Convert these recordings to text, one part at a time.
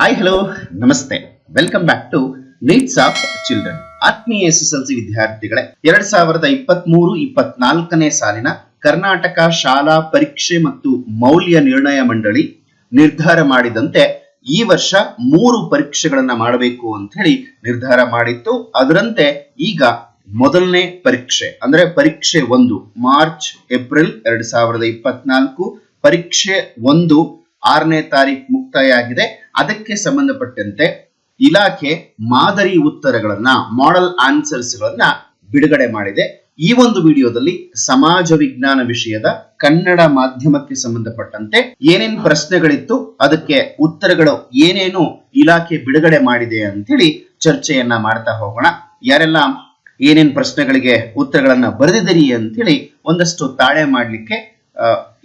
Hi hello ನಮಸ್ತೆ. Welcome back to needs of children ಆತ್ಮೀಯ S S L C ವಿದ್ಯಾರ್ಥಿಗಳೇ, ಎರಡ್ ಸಾವಿರದ ಇಪ್ಪತ್ತ್ ಮೂರು ಇಪ್ಪತ್ನಾಲ್ಕನೇ ಸಾಲಿನ ಕರ್ನಾಟಕ ಶಾಲಾ ಪರೀಕ್ಷೆ ಮತ್ತು ಮೌಲ್ಯ ನಿರ್ಣಯ ಮಂಡಳಿ ನಿರ್ಧಾರ ಮಾಡಿದಂತೆ ಈ ವರ್ಷ ಮೂರು ಪರೀಕ್ಷೆಗಳನ್ನ ಮಾಡಬೇಕು ಅಂತ ಹೇಳಿ ನಿರ್ಧಾರ ಮಾಡಿತ್ತು. ಅದರಂತೆ ಈಗ ಮೊದಲನೇ ಪರೀಕ್ಷೆ, ಅಂದ್ರೆ ಪರೀಕ್ಷೆ ಒಂದು, ಮಾರ್ಚ್, ಏಪ್ರಿಲ್ ಎರಡ್ ಸಾವಿರದ ಇಪ್ಪತ್ನಾಲ್ಕು. ಪರೀಕ್ಷೆ ಒಂದು, ಆರನೇ ತಾರೀಕು ಮುಕ್ತಾಯ ಆಗಿದೆ. ಅದಕ್ಕೆ ಸಂಬಂಧಪಟ್ಟಂತೆ ಇಲಾಖೆ ಮಾದರಿ ಉತ್ತರಗಳನ್ನ ಮಾಡೆಲ್ ಆನ್ಸರ್ಸ್ ಗಳನ್ನ ಬಿಡುಗಡೆ ಮಾಡಿದೆ. ಈ ಒಂದು ವಿಡಿಯೋದಲ್ಲಿ ಸಮಾಜ ವಿಜ್ಞಾನ ವಿಷಯದ ಕನ್ನಡ ಮಾಧ್ಯಮಕ್ಕೆ ಸಂಬಂಧಪಟ್ಟಂತೆ ಏನೇನ್ ಪ್ರಶ್ನೆಗಳಿತ್ತು, ಅದಕ್ಕೆ ಉತ್ತರಗಳು ಏನೇನು ಇಲಾಖೆ ಬಿಡುಗಡೆ ಮಾಡಿದೆ ಅಂತೇಳಿ ಚರ್ಚೆಯನ್ನ ಮಾಡ್ತಾ ಹೋಗೋಣ. ಯಾರೆಲ್ಲ ಏನೇನ್ ಪ್ರಶ್ನೆಗಳಿಗೆ ಉತ್ತರಗಳನ್ನ ಬರೆದಿದ್ದೀರಿ ಅಂತೇಳಿ ಒಂದಷ್ಟು ತಾಳೆ ಮಾಡ್ಲಿಕ್ಕೆ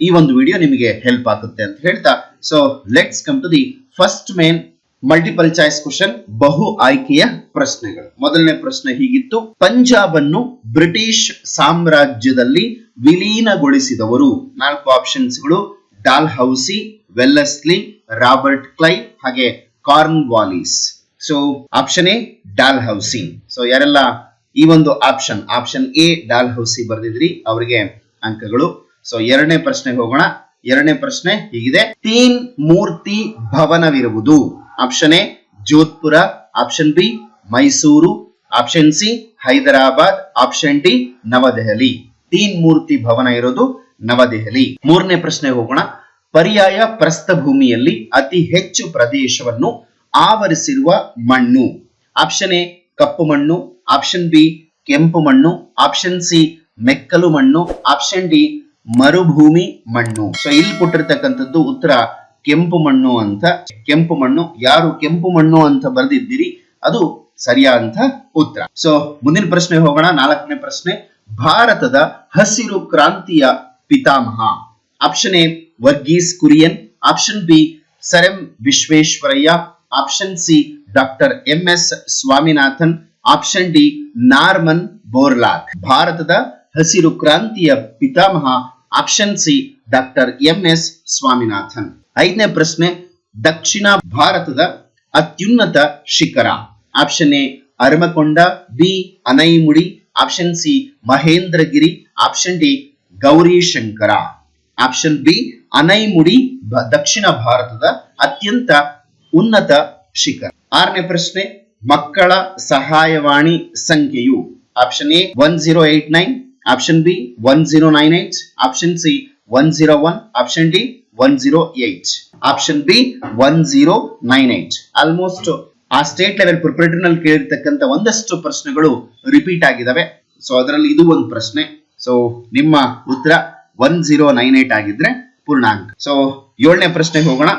ಈ ಒಂದು ವಿಡಿಯೋ ನಿಮಗೆ ಹೆಲ್ಪ್ ಆಗುತ್ತೆ ಅಂತ ಹೇಳ್ತಾ. So let's come to the first main multiple choice question ಬಹು ಆಯ್ಕೆಯ ಪ್ರಶ್ನೆಗಳು. ಮೊದಲನೇ ಪ್ರಶ್ನೆ ಹೀಗಿತ್ತು ಪಂಜಾಬ್ ಅನ್ನು ಬ್ರಿಟಿಷ್ ಸಾಮ್ರಾಜ್ಯದಲ್ಲಿ ವಿಲೀನಗೊಳಿಸಿದವರು. ನಾಲ್ಕು ಆಪ್ಷನ್ಸ್ಗಳು Dalhousie Wellesley, Robert Clive, ಹಾಗೆ Cornwallis so option A Dalhousie so ಯಾರೆಲ್ಲ ಈ ಒಂದು option option A Dalhousie ಬರೆದಿದ್ರಿ, ಅವರಿಗೆ ಅಂಕಗಳು. ಸೊ ಎರಡನೇ ಪ್ರಶ್ನೆಗೆ ಹೋಗೋಣ. ಎರಡನೇ ಪ್ರಶ್ನೆ ಹೀಗಿದೆ. Teen Murti ಭವನವಿರುವುದು. Option A, Jodhpur. Option B, Mysuru. Option C, Hyderabad. Option D, New Delhi. Teen Murti Bhavan ಇರೋದು ನವದೆಹಲಿ. ಮೂರನೇ ಪ್ರಶ್ನೆ ಹೋಗೋಣ. ಪರ್ಯಾಯ ಪ್ರಸ್ಥಭೂಮಿಯಲ್ಲಿ ಅತಿ ಹೆಚ್ಚು ಪ್ರದೇಶವನ್ನು ಆವರಿಸಿರುವ ಮಣ್ಣು. ಆಪ್ಷನ್ ಎ, ಕಪ್ಪು ಮಣ್ಣು. ಆಪ್ಷನ್ ಬಿ, ಕೆಂಪು ಮಣ್ಣು. ಆಪ್ಷನ್ ಸಿ, ಮೆಕ್ಕಲು ಮಣ್ಣು. ಆಪ್ಷನ್ ಡಿ ಮರುಭೂಮಿ ಮಣ್ಣು. ಸೊ ಇಲ್ಲಿ ಕೊಟ್ಟಿರ್ತಕ್ಕಂಥದ್ದು ಉತ್ತರ ಕೆಂಪು ಮಣ್ಣು ಅಂತ. ಕೆಂಪು ಮಣ್ಣು, ಯಾರು ಕೆಂಪು ಮಣ್ಣು ಅಂತ ಬರೆದಿದ್ದೀರಿ, ಅದು ಸರಿಯಾದಂತ ಉತ್ತರ. ಸೊ ಮುಂದಿನ ಪ್ರಶ್ನೆ ಹೋಗೋಣ, ನಾಲ್ಕನೇ ಪ್ರಶ್ನೆ. ಭಾರತದ ಹಸಿರು ಕ್ರಾಂತಿಯ ಪಿತಾಮಹ. Option A Verghese Kurien. Option B sir M Visvesvaraya. Option C doctor M S Swaminathan. Option D Norman Borlaug. ಭಾರತದ ಹಸಿರು ಕ್ರಾಂತಿಯ ಪಿತಾಮಹ option C, doctor M S Swaminathan. ಐದನೇ ಪ್ರಶ್ನೆ, ದಕ್ಷಿಣ ಭಾರತದ ಅತ್ಯುನ್ನತ ಶಿಖರ. Option A Armakonda B, Anaimudi. Option C, Mahendragiri. Option D, Gaurishankar. Option B, Anaimudi ದಕ್ಷಿಣ ಭಾರತದ ಅತ್ಯಂತ ಉನ್ನತ ಶಿಖರ. ಆರನೇ ಪ್ರಶ್ನೆ, ಮಕ್ಕಳ ಸಹಾಯವಾಣಿ ಸಂಖ್ಯೆಯು. Option A, one zero eight nine. Eight option C one zero one option B one zero nine eight almost ಆ ಸ್ಟೇಟ್ ಲೆವೆಲ್ ಪ್ರಿಪರೇಟರ್ ಕೇಳಿರ್ತಕ್ಕಂಥ ಒಂದಷ್ಟು ಪ್ರಶ್ನೆಗಳು ರಿಪೀಟ್ ಆಗಿದಾವೆ. ಸೊ ಅದರಲ್ಲಿ ಇದು ಒಂದು ಪ್ರಶ್ನೆ. ಸೊ ನಿಮ್ಮ ಉತ್ತರ ಒನ್ ಜೀರೋ ನೈನ್ ಏಟ್ ಆಗಿದ್ರೆ ಪೂರ್ಣಾಂಕ. ಸೊ ಏಳನೇ ಪ್ರಶ್ನೆಗೆ ಹೋಗೋಣ.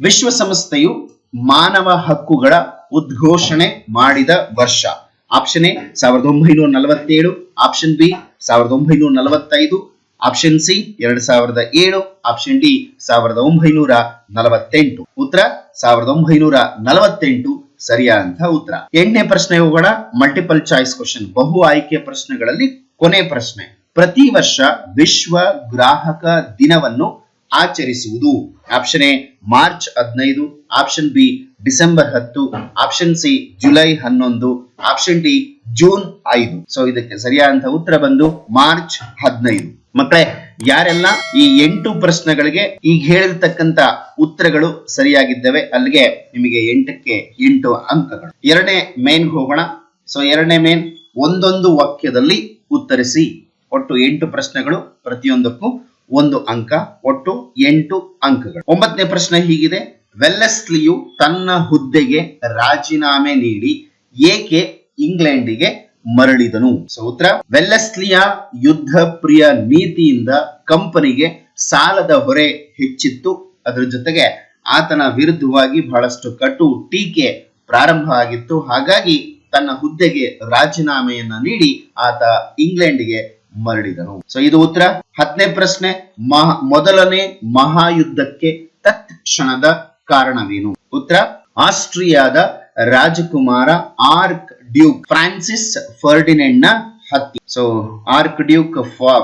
ವಿಶ್ವಸಂಸ್ಥೆಯು ಮಾನವ ಹಕ್ಕುಗಳ ಉದ್ಘೋಷಣೆ ಮಾಡಿದ ವರ್ಷ. ಆಪ್ಷನ್ ಎ ಸಾವಿರದ ಒಂಬೈನೂರ ನಲವತ್ತೇಳು. ಆಪ್ಷನ್ ಬಿ ಸಾವಿರದ ಒಂಬೈನೂರ ನಲವತ್ತೈದು ಆಪ್ಷನ್ ಸಿ ಎರಡ್ ಸಾವಿರದ ಏಳು ಆಪ್ಷನ್ ಡಿ ಸಾವಿರದ ಒಂಬೈನೂರ ನಲವತ್ತೆಂಟು. ಉತ್ತರ ಸಾವಿರದ ಒಂಬೈನೂರ ನಲವತ್ತೆಂಟು ಸರಿಯಾದ ಉತ್ತರ. ಎಂಟನೇ ಪ್ರಶ್ನೆ ಹೋಗೋಣ. ಮಲ್ಟಿಪಲ್ ಚಾಯ್ಸ್ ಕ್ವಶನ್ ಬಹು ಆಯ್ಕೆ ಪ್ರಶ್ನೆಗಳಲ್ಲಿ ಕೊನೆ ಪ್ರಶ್ನೆ. ಪ್ರತಿ ವರ್ಷ ವಿಶ್ವ ಗ್ರಾಹಕ ದಿನವನ್ನು ಆಚರಿಸುವುದು. ಆಪ್ಷನ್ ಎ ಮಾರ್ಚ್ ಹದಿನೈದು ಆಪ್ಷನ್ ಬಿ ಡಿಸೆಂಬರ್ ಹತ್ತು ಆಪ್ಷನ್ ಸಿ ಜುಲೈ ಹನ್ನೊಂದು ಆಪ್ಷನ್ ಡಿ ಜೂನ್ ಐದು. ಸೊ ಇದಕ್ಕೆ ಸರಿಯಾದಂತಹ ಉತ್ತರ ಬಂದು ಮಾರ್ಚ್ ಹದಿನೈದು. ಮಕ್ಕಳೇ, ಯಾರೆಲ್ಲ ಈ ಎಂಟು ಪ್ರಶ್ನೆಗಳಿಗೆ ಈಗ ಹೇಳಿರ್ತಕ್ಕಂತ ಉತ್ತರಗಳು ಸರಿಯಾಗಿದ್ದವೆ, ಅಲ್ಲಿಗೆ ನಿಮಗೆ ಎಂಟಕ್ಕೆ ಎಂಟು ಅಂಕಗಳು. ಎರಡನೇ ಮೇನ್ ಹೋಗೋಣ. ಸೊ ಎರಡನೇ ಮೇನ್ ಒಂದೊಂದು ವಾಕ್ಯದಲ್ಲಿ ಉತ್ತರಿಸಿ, ಒಟ್ಟು ಎಂಟು ಪ್ರಶ್ನೆಗಳು, ಪ್ರತಿಯೊಂದಕ್ಕೂ ಒಂದು ಅಂಕ, ಒಟ್ಟು ಎಂಟು ಅಂಕಗಳು. ಒಂಬತ್ತನೇ ಪ್ರಶ್ನೆ ಹೀಗಿದೆ. ವೆಲ್ಲೆಸ್ಲಿಯು ತನ್ನ ಹುದ್ದೆಗೆ ರಾಜೀನಾಮೆ ನೀಡಿ, ಏಕೆ ಇಂಗ್ಲೆಂಡಿಗೆ ಮರಳಿದನು. ಸೊ ಉತ್ತರ ವೆಲ್ಲೆಸ್ಲಿಯ ಯುದ್ಧ ಪ್ರಿಯ ನೀತಿಯಿಂದ ಕಂಪನಿಗೆ ಸಾಲದ ಹೊರೆ ಹೆಚ್ಚಿತ್ತು. ಅದರ ಜೊತೆಗೆ ಆತನ ವಿರುದ್ಧವಾಗಿ ಬಹಳಷ್ಟು ಕಟು ಟೀಕೆ ಪ್ರಾರಂಭ ಆಗಿತ್ತು. ಹಾಗಾಗಿ ತನ್ನ ಹುದ್ದೆಗೆ ರಾಜೀನಾಮೆಯನ್ನ ನೀಡಿ ಆತ ಇಂಗ್ಲೆಂಡ್ಗೆ ಮರಳಿದನು. ಸೊ ಇದು ಉತ್ತರ. ಹತ್ತನೇ ಪ್ರಶ್ನೆ, ಮಹಾ, ಮೊದಲನೇ ಮಹಾಯುದ್ಧಕ್ಕೆ ತತ್ಕ್ಷಣದ ಕಾರಣವೇನು? ಉತ್ತರ, ಆಸ್ಟ್ರಿಯಾದ ರಾಜಕುಮಾರ ಆರ್ಕ್ ಡ್ಯೂಕ್ ಫ್ರಾನ್ಸಿಸ್ ಫರ್ಡಿನೆಂಡ್ನ ಹತ್ಯೆ. So archduke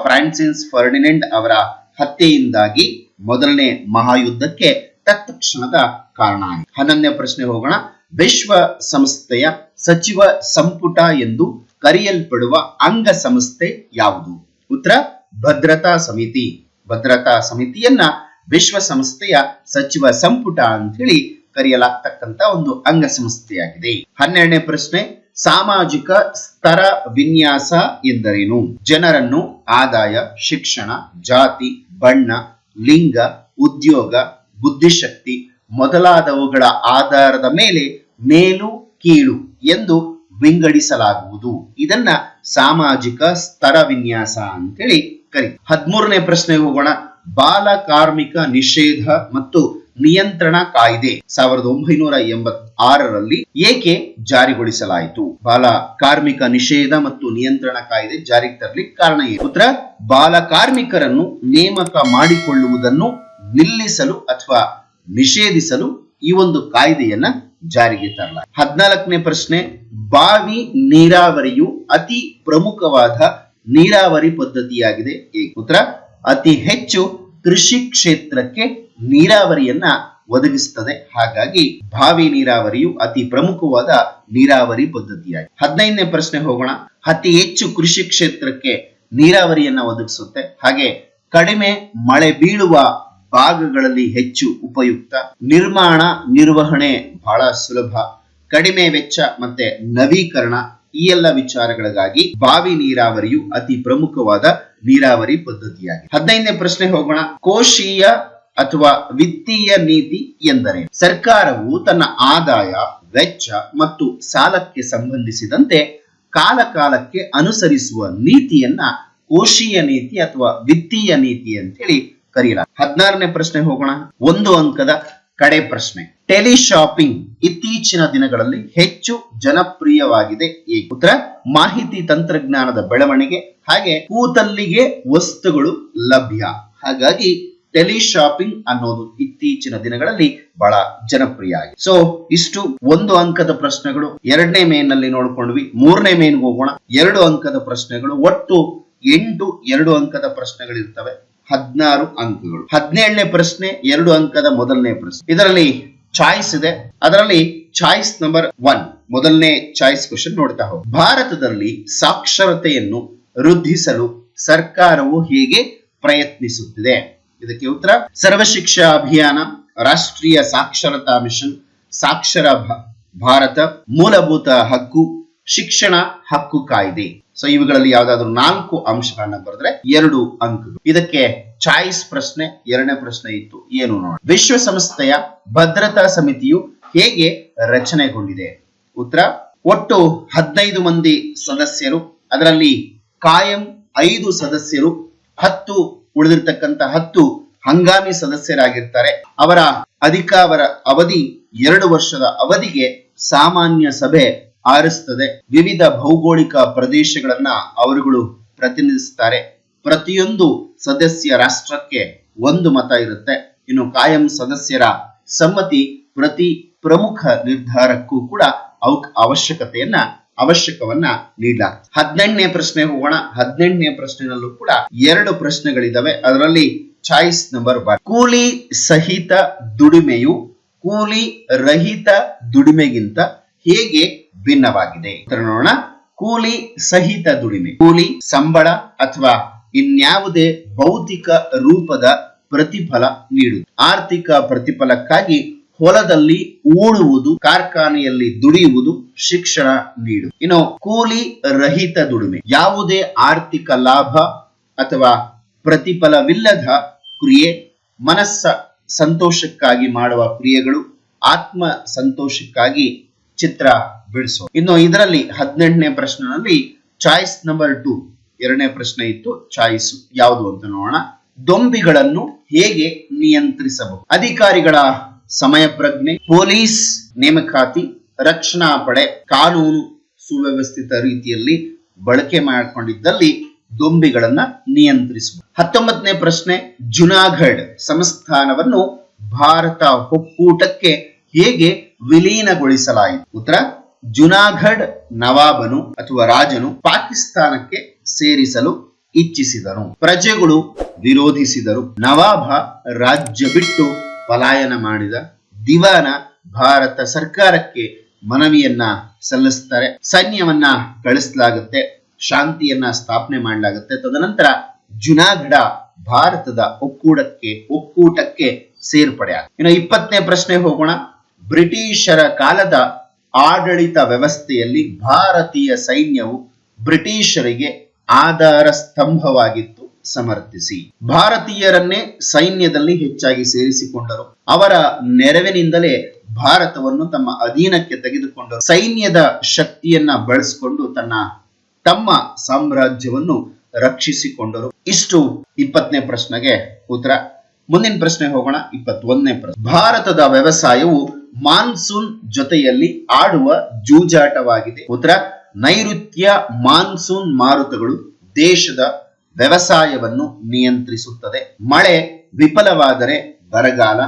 Francis Ferdinand ಅವರ ಹತ್ಯೆಯಿಂದಾಗಿ ಮೊದಲನೇ ಮಹಾಯುದ್ಧಕ್ಕೆ ತತ್ಕ್ಷಣದ ಕಾರಣ ಹನ್ನೊಂದನೇ ಪ್ರಶ್ನೆ ಹೋಗೋಣ. ವಿಶ್ವ ಸಂಸ್ಥೆಯ ಸಚಿವ ಸಂಪುಟ ಎಂದು ಕರೆಯಲ್ಪಡುವ ಅಂಗ ಸಂಸ್ಥೆ ಯಾವುದು? ಉತ್ತರ, ಭದ್ರತಾ ಸಮಿತಿ. ಭದ್ರತಾ ಸಮಿತಿಯನ್ನ ವಿಶ್ವಸಂಸ್ಥೆಯ ಸಚಿವ ಸಂಪುಟ ಅಂತ ಹೇಳಿ ಕರೆಯಲಾಗ್ತಕ್ಕಂತ ಒಂದು ಅಂಗ ಸಂಸ್ಥೆಯಾಗಿದೆ. ಹನ್ನೆರಡನೇ ಪ್ರಶ್ನೆ ಸಾಮಾಜಿಕ ಸ್ತರ ವಿನ್ಯಾಸ ಎಂದರೇನು? ಜನರನ್ನು ಆದಾಯ, ಶಿಕ್ಷಣ, ಜಾತಿ, ಬಣ್ಣ, ಲಿಂಗ, ಉದ್ಯೋಗ, ಬುದ್ಧಿಶಕ್ತಿ ಮೊದಲಾದವುಗಳ ಆಧಾರದ ಮೇಲೆ ಮೇಲು, ಕೀಳು ಎಂದು ವಿಂಗಡಿಸಲಾಗುವುದು. ಇದನ್ನ ಸಾಮಾಜಿಕ ಸ್ತರ ವಿನ್ಯಾಸ ಅಂತೇಳಿ ಕರಿ ಹದಿಮೂರನೇ ಪ್ರಶ್ನೆಗೆ ಹೋಗೋಣ. ಬಾಲ ಕಾರ್ಮಿಕ ನಿಷೇಧ ಮತ್ತು ನಿಯಂತ್ರಣ ಕಾಯ್ದೆ ಸಾವಿರದ ಒಂಬೈನೂರ ಎಂಬತ್ ಆರರಲ್ಲಿ ಏಕೆ ಜಾರಿಗೊಳಿಸಲಾಯಿತು? ಬಾಲ ಕಾರ್ಮಿಕ ನಿಷೇಧ ಮತ್ತು ನಿಯಂತ್ರಣ ಕಾಯ್ದೆ ಜಾರಿಗೆ ತರಲಿಕ್ಕೆ ಕಾರಣ ಏನು? ಪುತ್ರ ಬಾಲ ಕಾರ್ಮಿಕರನ್ನು ನೇಮಕ ಮಾಡಿಕೊಳ್ಳುವುದನ್ನು ನಿಲ್ಲಿಸಲು ಅಥವಾ ನಿಷೇಧಿಸಲು ಈ ಒಂದು ಕಾಯ್ದೆಯನ್ನ ಜಾರಿಗೆ ತರಲ ಹದಿನಾಲ್ಕನೇ ಪ್ರಶ್ನೆ, ಬಾವಿ ನೀರಾವರಿಯು ಅತಿ ಪ್ರಮುಖವಾದ ನೀರಾವರಿ ಪದ್ಧತಿಯಾಗಿದೆ. ಏಕೆ? ಪುತ್ರ ಅತಿ ಹೆಚ್ಚು ಕೃಷಿ ಕ್ಷೇತ್ರಕ್ಕೆ ನೀರಾವರಿಯನ್ನ ಒದಗಿಸುತ್ತದೆ ಹಾಗಾಗಿ ಬಾವಿ ನೀರಾವರಿಯು ಅತಿ ಪ್ರಮುಖವಾದ ನೀರಾವರಿ ಪದ್ಧತಿಯಾಗಿದೆ. ಹದಿನೈದನೇ ಪ್ರಶ್ನೆ ಹೋಗೋಣ. ಅತಿ ಹೆಚ್ಚು ಕೃಷಿ ಕ್ಷೇತ್ರಕ್ಕೆ ನೀರಾವರಿಯನ್ನ ಒದಗಿಸುತ್ತೆ. ಹಾಗೆ ಕಡಿಮೆ ಮಳೆ ಬೀಳುವ ಭಾಗಗಳಲ್ಲಿ ಹೆಚ್ಚು ಉಪಯುಕ್ತ. ನಿರ್ಮಾಣ, ನಿರ್ವಹಣೆ ಬಹಳ ಸುಲಭ. ಕಡಿಮೆ ವೆಚ್ಚ ಮತ್ತೆ ನವೀಕರಣ ಈ ಎಲ್ಲ ವಿಚಾರಗಳಿಗಾಗಿ ಬಾವಿ ನೀರಾವರಿಯು ಅತಿ ಪ್ರಮುಖವಾದ ನೀರಾವರಿ ಪದ್ಧತಿಯಾಗಿದೆ. ಹದಿನೈದನೇ ಪ್ರಶ್ನೆ ಹೋಗೋಣ. ಕೋಶೀಯ ಅಥವಾ ವಿತ್ತೀಯ ನೀತಿ ಎಂದರೆ ಸರ್ಕಾರವು ತನ್ನ ಆದಾಯ, ವೆಚ್ಚ ಮತ್ತು ಸಾಲಕ್ಕೆ ಸಂಬಂಧಿಸಿದಂತೆ ಕಾಲಕಾಲಕ್ಕೆ ಅನುಸರಿಸುವ ನೀತಿಯನ್ನ ಕೋಶೀಯ ನೀತಿ ಅಥವಾ ವಿತ್ತೀಯ ನೀತಿ ಅಂತೇಳಿ ಕರೆಯಲಾಗ ಹದಿನಾರನೇ ಪ್ರಶ್ನೆ ಹೋಗೋಣ. ಒಂದು ಅಂಕದ ಕಡೆ ಪ್ರಶ್ನೆ. ಟೆಲಿ ಶಾಪಿಂಗ್ ಇತ್ತೀಚಿನ ದಿನಗಳಲ್ಲಿ ಹೆಚ್ಚು ಜನಪ್ರಿಯವಾಗಿದೆ ಈ ಉತ್ತರ, ಮಾಹಿತಿ ತಂತ್ರಜ್ಞಾನದ ಬೆಳವಣಿಗೆ ಹಾಗೆ ಕೂತಲ್ಲಿಗೆ ವಸ್ತುಗಳು ಲಭ್ಯ. ಹಾಗಾಗಿ ಟೆಲಿ ಶಾಪಿಂಗ್ ಅನ್ನೋದು ಇತ್ತೀಚಿನ ದಿನಗಳಲ್ಲಿ ಬಹಳ ಜನಪ್ರಿಯ ಆಗಿದೆ. ಸೊ ಇಷ್ಟು ಒಂದು ಅಂಕದ ಪ್ರಶ್ನೆಗಳು, ಎರಡನೇ ಮೇನ್ನಲ್ಲಿ ನೋಡ್ಕೊಂಡ್ವಿ, ಮೂರನೇ ಮೇನ್ಗೆ ಹೋಗೋಣ. ಎರಡು ಅಂಕದ ಪ್ರಶ್ನೆಗಳು, ಒಟ್ಟು ಎಂಟು ಎರಡು ಅಂಕದ ಪ್ರಶ್ನೆಗಳಿರ್ತವೆ. ಹದಿನಾರು ಅಂಕಗಳು. ಹದಿನೇಳನೇ ಪ್ರಶ್ನೆ, ಎರಡು ಅಂಕದ ಮೊದಲನೇ ಪ್ರಶ್ನೆ. ಇದರಲ್ಲಿ ಚಾಯ್ಸ್ ಇದೆ. ಅದರಲ್ಲಿ ಚಾಯ್ಸ್ ನಂಬರ್ ಒನ್ ಮೊದಲನೇ ಚಾಯ್ಸ್ ಕ್ವಶನ್ ನೋಡ್ತಾ ಹೋಗಿ. ಭಾರತದಲ್ಲಿ ಸಾಕ್ಷರತೆಯನ್ನು ವೃದ್ಧಿಸಲು ಸರ್ಕಾರವು ಹೇಗೆ ಪ್ರಯತ್ನಿಸುತ್ತಿದೆ? ಇದಕ್ಕೆ ಉತ್ತರ ಸರ್ವ ಶಿಕ್ಷಾ ಅಭಿಯಾನ, ರಾಷ್ಟ್ರೀಯ ಸಾಕ್ಷರತಾ ಮಿಷನ್, ಸಾಕ್ಷರ ಭಾರತ ಮೂಲಭೂತ ಹಕ್ಕು, ಶಿಕ್ಷಣ ಹಕ್ಕು ಕಾಯ್ದೆ. ಸೊ ಇವುಗಳಲ್ಲಿ ಯಾವ್ದಾದ್ರು ನಾಲ್ಕು ಅಂಶಗಳನ್ನ ಬರೆದ್ರೆ ಎರಡು ಅಂಕಗಳು. ಇದಕ್ಕೆ ಚಾಯ್ಸ್ ಪ್ರಶ್ನೆ ಎರಡನೇ ಪ್ರಶ್ನೆ ಇತ್ತು. ಏನು ನೋಡಿ ವಿಶ್ವಸಂಸ್ಥೆಯ ಭದ್ರತಾ ಸಮಿತಿಯು ಹೇಗೆ ರಚನೆಗೊಂಡಿದೆ? ಉತ್ತರ, ಒಟ್ಟು ಹದಿನೈದು ಮಂದಿ ಸದಸ್ಯರು, ಅದರಲ್ಲಿ ಕಾಯಂ ಐದು ಸದಸ್ಯರು, ಹತ್ತು ಉಳಿದಿರ್ತಕ್ಕಂತ ಹತ್ತು ಹಂಗಾಮಿ ಸದಸ್ಯರಾಗಿರ್ತಾರೆ. ಅವರ ಅಧಿಕಾವರ ಅವಧಿ ಎರಡು ವರ್ಷದ ಅವಧಿಗೆ ಸಾಮಾನ್ಯ ಸಭೆ ಆರಿಸ್ತದೆ. ವಿವಿಧ ಭೌಗೋಳಿಕ ಪ್ರದೇಶಗಳನ್ನ ಅವರುಗಳು ಪ್ರತಿನಿಧಿಸುತ್ತಾರೆ ಪ್ರತಿಯೊಂದು ಸದಸ್ಯ ರಾಷ್ಟ್ರಕ್ಕೆ ಒಂದು ಮತ ಇರುತ್ತೆ. ಇನ್ನು ಕಾಯಂ ಸದಸ್ಯರ ಸಮ್ಮತಿ ಪ್ರತಿ ಪ್ರಮುಖ ನಿರ್ಧಾರಕ್ಕೂ ಕೂಡ ಅವಶ್ಯಕತೆಯನ್ನ, ಅವಶ್ಯಕವನ್ನ ನೀಡಲಾಗ್ತದೆ ಹದಿನೆಂಟನೇ ಪ್ರಶ್ನೆ ಹೋಗೋಣ. ಹದಿನೆಂಟನೇ ಪ್ರಶ್ನೆನಲ್ಲೂ ಕೂಡ ಎರಡು ಪ್ರಶ್ನೆಗಳಿದಾವೆ. ಅದರಲ್ಲಿ ಚಾಯ್ಸ್ ನಂಬರ್ ಒನ್. ಕೂಲಿ ಸಹಿತ ದುಡಿಮೆಯು, ಕೂಲಿ ರಹಿತ ದುಡಿಮೆಗಿಂತ ಹೇಗೆ ಭಿನ್ನವಾಗಿದೆ. ನೋಡೋಣ. ಕೂಲಿ ಸಹಿತ ದುಡಿಮೆ. ಕೂಲಿ ಸಂಬಳ ಅಥವಾ ಇನ್ಯಾವುದೇ ಭೌತಿಕ ರೂಪದ ಪ್ರತಿಫಲ ನೀಡುವುದು. ಆರ್ಥಿಕ ಪ್ರತಿಫಲಕ್ಕಾಗಿ ಹೊಲದಲ್ಲಿ ಊಳುವುದು, ಕಾರ್ಖಾನೆಯಲ್ಲಿ ದುಡಿಯುವುದು ಶಿಕ್ಷಣ ನೀಡು ಇನ್ನು ಕೂಲಿ ರಹಿತ ದುಡಿಮೆ. ಯಾವುದೇ ಆರ್ಥಿಕ ಲಾಭ ಅಥವಾ ಪ್ರತಿಫಲವಿಲ್ಲದ ಕ್ರಿಯೆ ಮನಸ್ಸ ಸಂತೋಷಕ್ಕಾಗಿ ಮಾಡುವ ಕ್ರಿಯೆಗಳು, ಆತ್ಮ ಸಂತೋಷಕ್ಕಾಗಿ ಚಿತ್ರ ಬಿಡಿಸೋ. ಇನ್ನು ಇದರಲ್ಲಿ ಹದಿನೆಂಟನೇ ಪ್ರಶ್ನೆನಲ್ಲಿ ಚಾಯ್ಸ್ ನಂಬರ್ ಟು ಎರಡನೇ ಪ್ರಶ್ನೆ ಇತ್ತು. ಚಾಯ್ಸ್ ಯಾವುದು ಅಂತ ನೋಡೋಣ. ದೊಂಬಿಗಳನ್ನು ಹೇಗೆ ನಿಯಂತ್ರಿಸಬಹುದು? ಅಧಿಕಾರಿಗಳ ಸಮಯ ಪ್ರಜ್ಞೆ, ಪೊಲೀಸ್ ನೇಮಕಾತಿ, ರಕ್ಷಣಾ ಪಡೆ, ಕಾನೂನು ಸುವ್ಯವಸ್ಥಿತ ರೀತಿಯಲ್ಲಿ ಬಳಕೆ ಮಾಡಿಕೊಂಡಿದ್ದಲ್ಲಿ ದೊಂಬಿಗಳನ್ನ ನಿಯಂತ್ರಿಸುವ ಹತ್ತೊಂಬತ್ತನೇ ಪ್ರಶ್ನೆ, ಜುನಾಗಢ ಸಂಸ್ಥಾನವನ್ನು ಭಾರತ ಒಕ್ಕೂಟಕ್ಕೆ ಹೇಗೆ ವಿಲೀನಗೊಳಿಸಲಾಯಿತು? ಉತ್ತರ ಜುನಾಗಢ್ ನವಾಬನು ಅಥವಾ ರಾಜನು ಪಾಕಿಸ್ತಾನಕ್ಕೆ ಸೇರಿಸಲು ಇಚ್ಛಿಸಿದರು. ಪ್ರಜೆಗಳು ವಿರೋಧಿಸಿದರು. ನವಾಬ ರಾಜ್ಯ ಬಿಟ್ಟು ಪಲಾಯನ ಮಾಡಿದ ದಿವಾನ ಭಾರತ ಸರ್ಕಾರಕ್ಕೆ ಮನವಿಯನ್ನ ಸಲ್ಲಿಸ್ತಾರೆ. ಸೈನ್ಯವನ್ನ ಕಳಿಸಲಾಗುತ್ತೆ, ಶಾಂತಿಯನ್ನ ಸ್ಥಾಪನೆ ಮಾಡಲಾಗುತ್ತೆ. ತದನಂತರ ಜುನಾಗಢ ಭಾರತದ ಒಕ್ಕೂಟಕ್ಕೆ ಒಕ್ಕೂಟಕ್ಕೆ ಸೇರ್ಪಡೆ ಇನ್ನು ಇಪ್ಪತ್ತನೇ ಪ್ರಶ್ನೆ ಹೋಗೋಣ. ಬ್ರಿಟಿಷರ ಕಾಲದ ಆಡಳಿತ ವ್ಯವಸ್ಥೆಯಲ್ಲಿ ಭಾರತೀಯ ಸೈನ್ಯವು ಬ್ರಿಟಿಷರಿಗೆ ಆಧಾರ ಸ್ತಂಭವಾಗಿತ್ತು. ಸಮರ್ಥಿಸಿ. ಭಾರತೀಯರನ್ನೇ ಸೈನ್ಯದಲ್ಲಿ ಹೆಚ್ಚಾಗಿ ಸೇರಿಸಿಕೊಂಡರು. ಅವರ ನೆರವಿನಿಂದಲೇ ಭಾರತವನ್ನು ತಮ್ಮ ಅಧೀನಕ್ಕೆ ತೆಗೆದುಕೊಂಡರು. ಸೈನ್ಯದ ಶಕ್ತಿಯನ್ನ ಬಳಸಿಕೊಂಡು ತನ್ನ, ತಮ್ಮ ಸಾಮ್ರಾಜ್ಯವನ್ನು ರಕ್ಷಿಸಿಕೊಂಡರು. ಇಷ್ಟು ಇಪ್ಪತ್ತನೇ ಪ್ರಶ್ನೆಗೆ ಉತ್ತರ. ಮುಂದಿನ ಪ್ರಶ್ನೆ ಹೋಗೋಣ. ಇಪ್ಪತ್ತೊಂದನೇ ಪ್ರಶ್ನೆ. ಭಾರತದ ವ್ಯವಸಾಯವು ಮಾನ್ಸೂನ್ ಜೊತೆಯಲ್ಲಿ ಆಡುವ ಜೂಜಾಟವಾಗಿದೆ. ಉತ್ತರ, ನೈಋತ್ಯ ಮಾನ್ಸೂನ್ ಮಾರುತಗಳು ದೇಶದ ವ್ಯವಸಾಯವನ್ನು ನಿಯಂತ್ರಿಸುತ್ತದೆ. ಮಳೆ ವಿಫಲವಾದರೆ ಬರಗಾಲ,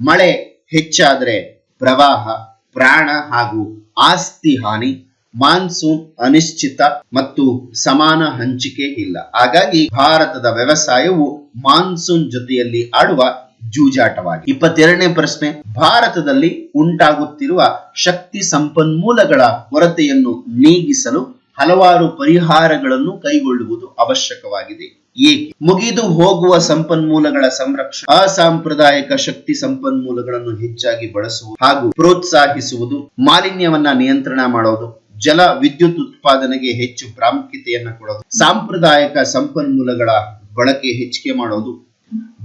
ಮಳೆ ಹೆಚ್ಚಾದರೆ ಪ್ರವಾಹ, ಪ್ರಾಣ ಹಾಗೂ ಆಸ್ತಿ ಹಾನಿ, ಮಾನ್ಸೂನ್ ಅನಿಶ್ಚಿತ ಮತ್ತು ಸಮಾನ ಹಂಚಿಕೆ ಇಲ್ಲ. ಹಾಗಾಗಿ ಭಾರತದ ವ್ಯವಸಾಯವು ಮಾನ್ಸೂನ್ ಜೊತೆಯಲ್ಲಿ ಆಡುವ ಜೂಜಾಟವಾಗಿದೆ ಇಪ್ಪತ್ತೆರಡನೇ ಪ್ರಶ್ನೆ, ಭಾರತದಲ್ಲಿ ಉಂಟಾಗುತ್ತಿರುವ ಶಕ್ತಿ ಸಂಪನ್ಮೂಲಗಳ ಕೊರತೆಯನ್ನು ನೀಗಿಸಲು ಹಲವಾರು ಪರಿಹಾರಗಳನ್ನು ಕೈಗೊಳ್ಳುವುದು ಅವಶ್ಯಕವಾಗಿದೆ. ಏಕೆ? ಮುಗಿದು ಹೋಗುವ ಸಂಪನ್ಮೂಲಗಳ ಸಂರಕ್ಷಣೆ, ಅಸಾಂಪ್ರದಾಯಿಕ ಶಕ್ತಿ ಸಂಪನ್ಮೂಲಗಳನ್ನು ಹೆಚ್ಚಾಗಿ ಬಳಸುವುದು ಹಾಗೂ ಪ್ರೋತ್ಸಾಹಿಸುವುದು, ಮಾಲಿನ್ಯವನ್ನ ನಿಯಂತ್ರಣ ಮಾಡೋದು, ಜಲ ವಿದ್ಯುತ್ ಉತ್ಪಾದನೆಗೆ ಹೆಚ್ಚು ಪ್ರಾಮುಖ್ಯತೆಯನ್ನು ಕೊಡೋದು, ಸಾಂಪ್ರದಾಯಿಕ ಸಂಪನ್ಮೂಲಗಳ ಬಳಕೆ ಹೆಚ್ಚಿಗೆ ಮಾಡೋದು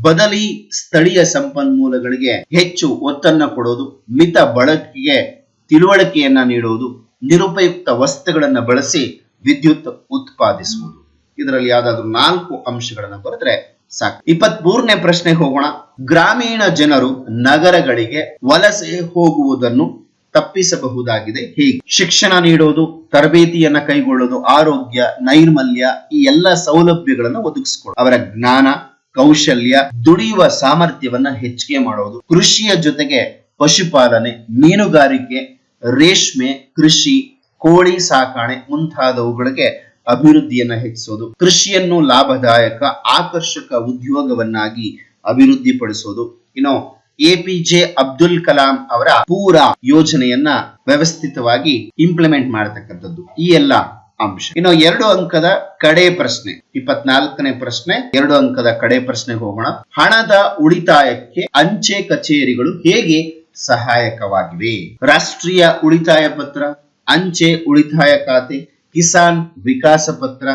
ಬದಲಿ ಸ್ಥಳೀಯ ಸಂಪನ್ಮೂಲಗಳಿಗೆ ಹೆಚ್ಚು ಒತ್ತನ್ನ ಕೊಡೋದು, ಮಿತ ಬಳಕೆಗೆ ತಿಳುವಳಿಕೆಯನ್ನ ನೀಡುವುದು ನಿರುಪಯುಕ್ತ ವಸ್ತುಗಳನ್ನು ಬಳಸಿ ವಿದ್ಯುತ್ ಉತ್ಪಾದಿಸುವುದು. ಇದರಲ್ಲಿ ಯಾವ್ದಾದ್ರು ನಾಲ್ಕು ಅಂಶಗಳನ್ನ ಬರೆದ್ರೆ ಸಾಕು. ಇಪ್ಪತ್ತ್ ಮೂರನೇ ಪ್ರಶ್ನೆ ಹೋಗೋಣ. ಗ್ರಾಮೀಣ ಜನರು ನಗರಗಳಿಗೆ ವಲಸೆ ಹೋಗುವುದನ್ನು ತಪ್ಪಿಸಬಹುದಾಗಿದೆ ಹೀಗೆ? ಶಿಕ್ಷಣ ನೀಡೋದು, ತರಬೇತಿಯನ್ನ ಕೈಗೊಳ್ಳೋದು, ಆರೋಗ್ಯ, ನೈರ್ಮಲ್ಯ ಈ ಎಲ್ಲ ಸೌಲಭ್ಯಗಳನ್ನು ಒದಗಿಸಿಕೊಳ್ಳೋದು ಅವರ ಜ್ಞಾನ ಕೌಶಲ್ಯ ದುಡಿಯುವ ಸಾಮರ್ಥ್ಯವನ್ನ ಹೆಚ್ಚಿಗೆ ಮಾಡೋದು. ಕೃಷಿಯ ಜೊತೆಗೆ ಪಶುಪಾಲನೆ, ಮೀನುಗಾರಿಕೆ, ರೇಷ್ಮೆ, ಕೃಷಿ, ಕೋಳಿ ಸಾಕಾಣೆ ಮುಂತಾದವುಗಳಿಗೆ ಅಭಿವೃದ್ಧಿಯನ್ನ ಹೆಚ್ಚಿಸೋದು. ಕೃಷಿಯನ್ನು ಲಾಭದಾಯಕ, ಆಕರ್ಷಕ ಉದ್ಯೋಗವನ್ನಾಗಿ ಅಭಿವೃದ್ಧಿಪಡಿಸೋದು. ಇನ್ನು ಎಪಿಜೆ ಅಬ್ದುಲ್ ಕಲಾಂ ಅವರ ಪೂರ ಯೋಜನೆಯನ್ನ ವ್ಯವಸ್ಥಿತವಾಗಿ ಇಂಪ್ಲಿಮೆಂಟ್ ಮಾಡತಕ್ಕಂಥದ್ದು. ಈ ಎಲ್ಲ ಅಂಶ. ಇನ್ನು ಎರಡು ಅಂಕದ ಕಡೆ ಪ್ರಶ್ನೆ, ಇಪ್ಪತ್ನಾಲ್ಕನೇ ಪ್ರಶ್ನೆ, ಎರಡು ಅಂಕದ ಕಡೆ ಪ್ರಶ್ನೆಗೆ ಹೋಗೋಣ. ಹಣದ ಉಳಿತಾಯಕ್ಕೆ ಅಂಚೆ ಕಚೇರಿಗಳು ಹೇಗೆ ಸಹಾಯಕವಾಗಿವೆ? ರಾಷ್ಟ್ರೀಯ ಉಳಿತಾಯ ಪತ್ರ, ಅಂಚೆ ಉಳಿತಾಯ ಖಾತೆ, ಕಿಸಾನ್ ವಿಕಾಸ ಪತ್ರ,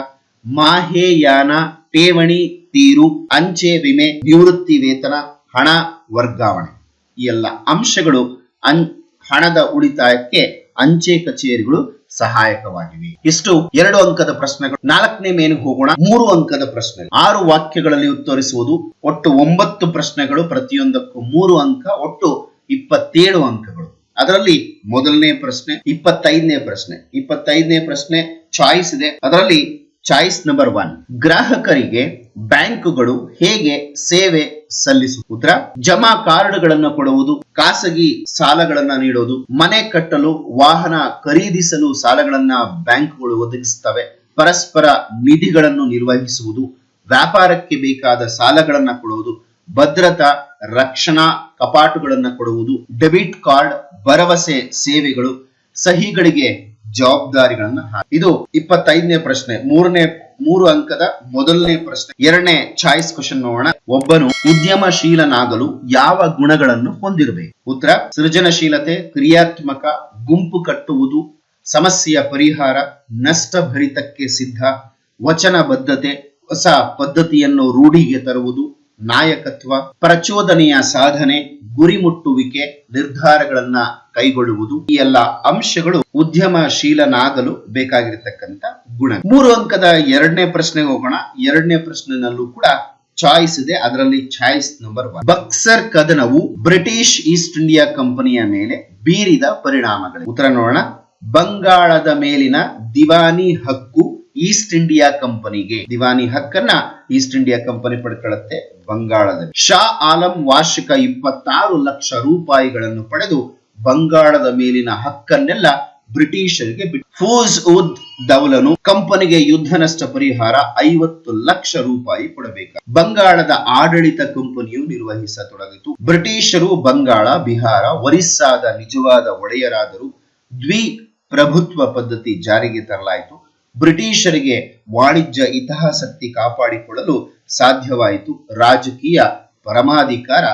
ಮಾಹೇಯಾನ ಠೇವಣಿ ತೀರು, ಅಂಚೆ ವಿಮೆ ನಿವೃತ್ತಿ ವೇತನ, ಹಣ ವರ್ಗಾವಣೆ. ಈ ಎಲ್ಲ ಅಂಶಗಳು ಅನ್, ಹಣದ ಉಳಿತಾಯಕ್ಕೆ ಅಂಚೆ ಕಚೇರಿಗಳು ಸಹಾಯಕವಾಗಿವೆ. ಇಷ್ಟು ಎರಡು ಅಂಕದ ಪ್ರಶ್ನೆಗಳು. ನಾಲ್ಕನೇ ಮೇನಿಗೆ ಹೋಗೋಣ. ಮೂರು ಅಂಕದ ಪ್ರಶ್ನೆ ಆರು ವಾಕ್ಯಗಳಲ್ಲಿ ಉತ್ತರಿಸುವುದು ಒಟ್ಟು ಒಂಬತ್ತು ಪ್ರಶ್ನೆಗಳು. ಪ್ರತಿಯೊಂದಕ್ಕೂ ಮೂರು ಅಂಕ, ಒಟ್ಟು ಇಪ್ಪತ್ತೇಳು ಅಂಕಗಳು. ಅದರಲ್ಲಿ ಮೊದಲನೇ ಪ್ರಶ್ನೆ, ಇಪ್ಪತ್ತೈದನೇ ಪ್ರಶ್ನೆ. ಇಪ್ಪತ್ತೈದನೇ ಪ್ರಶ್ನೆ ಚಾಯ್ಸ್ ಇದೆ. ಅದರಲ್ಲಿ ಚಾಯ್ಸ್ ನಂಬರ್ ಒನ್. ಗ್ರಾಹಕರಿಗೆ ಬ್ಯಾಂಕುಗಳು ಹೇಗೆ ಸೇವೆ ಸಲ್ಲಿಸು ಉತ್ತರ ಜಮಾ ಕಾರ್ಡ್ಗಳನ್ನು ಕೊಡುವುದು, ಖಾಸಗಿ ಸಾಲಗಳನ್ನ ನೀಡೋದು, ಮನೆ ಕಟ್ಟಲು, ವಾಹನ ಖರೀದಿಸಲು ಸಾಲಗಳನ್ನ ಬ್ಯಾಂಕ್ಗಳು ಒದಗಿಸುತ್ತವೆ. ಪರಸ್ಪರ ನಿಧಿಗಳನ್ನು ನಿರ್ವಹಿಸುವುದು, ವ್ಯಾಪಾರಕ್ಕೆ ಬೇಕಾದ ಸಾಲಗಳನ್ನ ಕೊಡುವುದು, ಭದ್ರತಾ, ರಕ್ಷಣಾ ಕಪಾಟುಗಳನ್ನ ಕೊಡುವುದು, ಡೆಬಿಟ್ ಕಾರ್ಡ್, ಭರವಸೆ ಸೇವೆಗಳು, ಸಹಿಗಳಿಗೆ ಜವಾಬ್ದಾರಿಗಳನ್ನ ಇದು ಇಪ್ಪತ್ತೈದನೇ ಪ್ರಶ್ನೆ. ಮೂರನೇ ಮೂರು ಅಂಕದ ಮೊದಲನೇ ಪ್ರಶ್ನೆ. ಎರಡನೇ ಚಾಯ್ಸ್ ಕ್ವಶನ್ ನೋಡೋಣ. ಒಬ್ಬನು ಉದ್ಯಮಶೀಲನಾಗಲು ಯಾವ ಗುಣಗಳನ್ನು ಹೊಂದಿರಬೇಕು? ಉತ್ತರ, ಸೃಜನಶೀಲತೆ, ಕ್ರಿಯಾತ್ಮಕ, ಗುಂಪು ಕಟ್ಟುವುದು, ಸಮಸ್ಯೆಯ ಪರಿಹಾರ, ನಷ್ಟಭರಿತಕ್ಕೆ ಸಿದ್ಧ, ವಚನಬದ್ಧತೆ, ಹೊಸ ಪದ್ಧತಿಯನ್ನು ರೂಢಿಗೆ ತರುವುದು, ನಾಯಕತ್ವ, ಪ್ರಚೋದನೆಯ ಸಾಧನೆ ಗುರಿ ಮುಟ್ಟುವಿಕೆ ನಿರ್ಧಾರಗಳನ್ನ ಕೈಗೊಳ್ಳುವುದು ಈ ಎಲ್ಲ ಅಂಶಗಳು ಉದ್ಯಮಶೀಲನಾಗಲು ಬೇಕಾಗಿರತಕ್ಕಂತ ಗುಣ ಮೂರು ಅಂಕದ ಎರಡನೇ ಪ್ರಶ್ನೆಗೆ ಹೋಗೋಣ. ಎರಡನೇ ಪ್ರಶ್ನೆನಲ್ಲೂ ಕೂಡ ಚಾಯ್ಸ್ ಇದೆ. ಅದರಲ್ಲಿ ಚಾಯ್ಸ್ ನಂಬರ್ ಒನ್ ಬಕ್ಸರ್ ಕದನವು ಬ್ರಿಟಿಷ್ ಈಸ್ಟ್ ಇಂಡಿಯಾ ಕಂಪನಿಯ ಮೇಲೆ ಬೀರಿದ ಪರಿಣಾಮಗಳು. ಉತ್ತರ ನೋಡೋಣ. ಬಂಗಾಳದ ಮೇಲಿನ ದಿವಾನಿ ಹಕ್ಕು ಈಸ್ಟ್ ಇಂಡಿಯಾ ಕಂಪನಿಗೆ ದಿವಾನಿ ಹಕ್ಕನ್ನ ಈಸ್ಟ್ ಇಂಡಿಯಾ ಕಂಪನಿ ಪಡ್ಕೊಳ್ಳುತ್ತೆ ಬಂಗಾಳದಲ್ಲಿ. ಶಾ ಆಲಂ ವಾರ್ಷಿಕ ಇಪ್ಪತ್ತಾರು ಲಕ್ಷ ರೂಪಾಯಿಗಳನ್ನು ಪಡೆದು ಬಂಗಾಳದ ಮೇಲಿನ ಹಕ್ಕನ್ನೆಲ್ಲ ಬ್ರಿಟಿಷರಿಗೆ ಬಿಟ್ಟು ಫೂಜ್ ಉದ್ ದೌಲನು ಕಂಪನಿಗೆ ಯುದ್ಧ ನಷ್ಟ ಪರಿಹಾರ ಐವತ್ತು ಲಕ್ಷ ರೂಪಾಯಿ ಕೊಡಬೇಕು. ಬಂಗಾಳದ ಆಡಳಿತ ಕಂಪನಿಯು ನಿರ್ವಹಿಸತೊಡಗಿತು. ಬ್ರಿಟಿಷರು ಬಂಗಾಳ, ಬಿಹಾರ, ಒರಿಸ್ಸಾದ ನಿಜವಾದ ಒಡೆಯರಾದರೂ ದ್ವಿ ಪ್ರಭುತ್ವ ಪದ್ಧತಿ ಜಾರಿಗೆ ತರಲಾಯಿತು. ಬ್ರಿಟಿಷರಿಗೆ ವಾಣಿಜ್ಯ ಇತಹಾಸಕ್ತಿ ಕಾಪಾಡಿಕೊಳ್ಳಲು ಸಾಧ್ಯವಾಯಿತು. ರಾಜಕೀಯ ಪರಮಾಧಿಕಾರ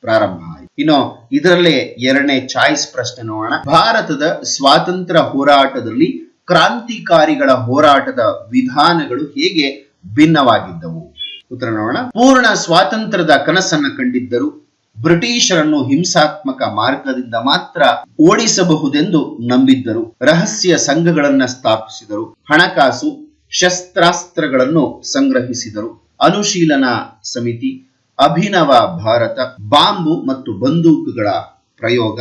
ಪ್ರಾರಂಭ ಆಯಿತು. ಇನ್ನು ಇದರಲ್ಲೇ ಎರಡನೇ ಚಾಯ್ಸ್ ಪ್ರಶ್ನೆ ನೋಡೋಣ. ಭಾರತದ ಸ್ವಾತಂತ್ರ್ಯ ಹೋರಾಟದಲ್ಲಿ ಕ್ರಾಂತಿಕಾರಿಗಳ ಹೋರಾಟದ ವಿಧಾನಗಳು ಹೇಗೆ ಭಿನ್ನವಾಗಿದ್ದವು? ಉತ್ತರ ನೋಡೋಣ. ಪೂರ್ಣ ಸ್ವಾತಂತ್ರ್ಯದ ಕನಸನ್ನು ಕಂಡಿದ್ದರು ಬ್ರಿಟಿಷರನ್ನು ಹಿಂಸಾತ್ಮಕ ಮಾರ್ಗದಿಂದ ಮಾತ್ರ ಓಡಿಸಬಹುದೆಂದು ನಂಬಿದ್ದರು. ರಹಸ್ಯ ಸಂಘಗಳನ್ನ ಸ್ಥಾಪಿಸಿದರು. ಹಣಕಾಸು, ಶಸ್ತ್ರಾಸ್ತ್ರಗಳನ್ನು ಸಂಗ್ರಹಿಸಿದರು. ಅನುಶೀಲನಾ ಸಮಿತಿ, ಅಭಿನವ ಭಾರತ, ಬಾಂಬು ಮತ್ತು ಬಂದೂಕುಗಳ ಪ್ರಯೋಗ.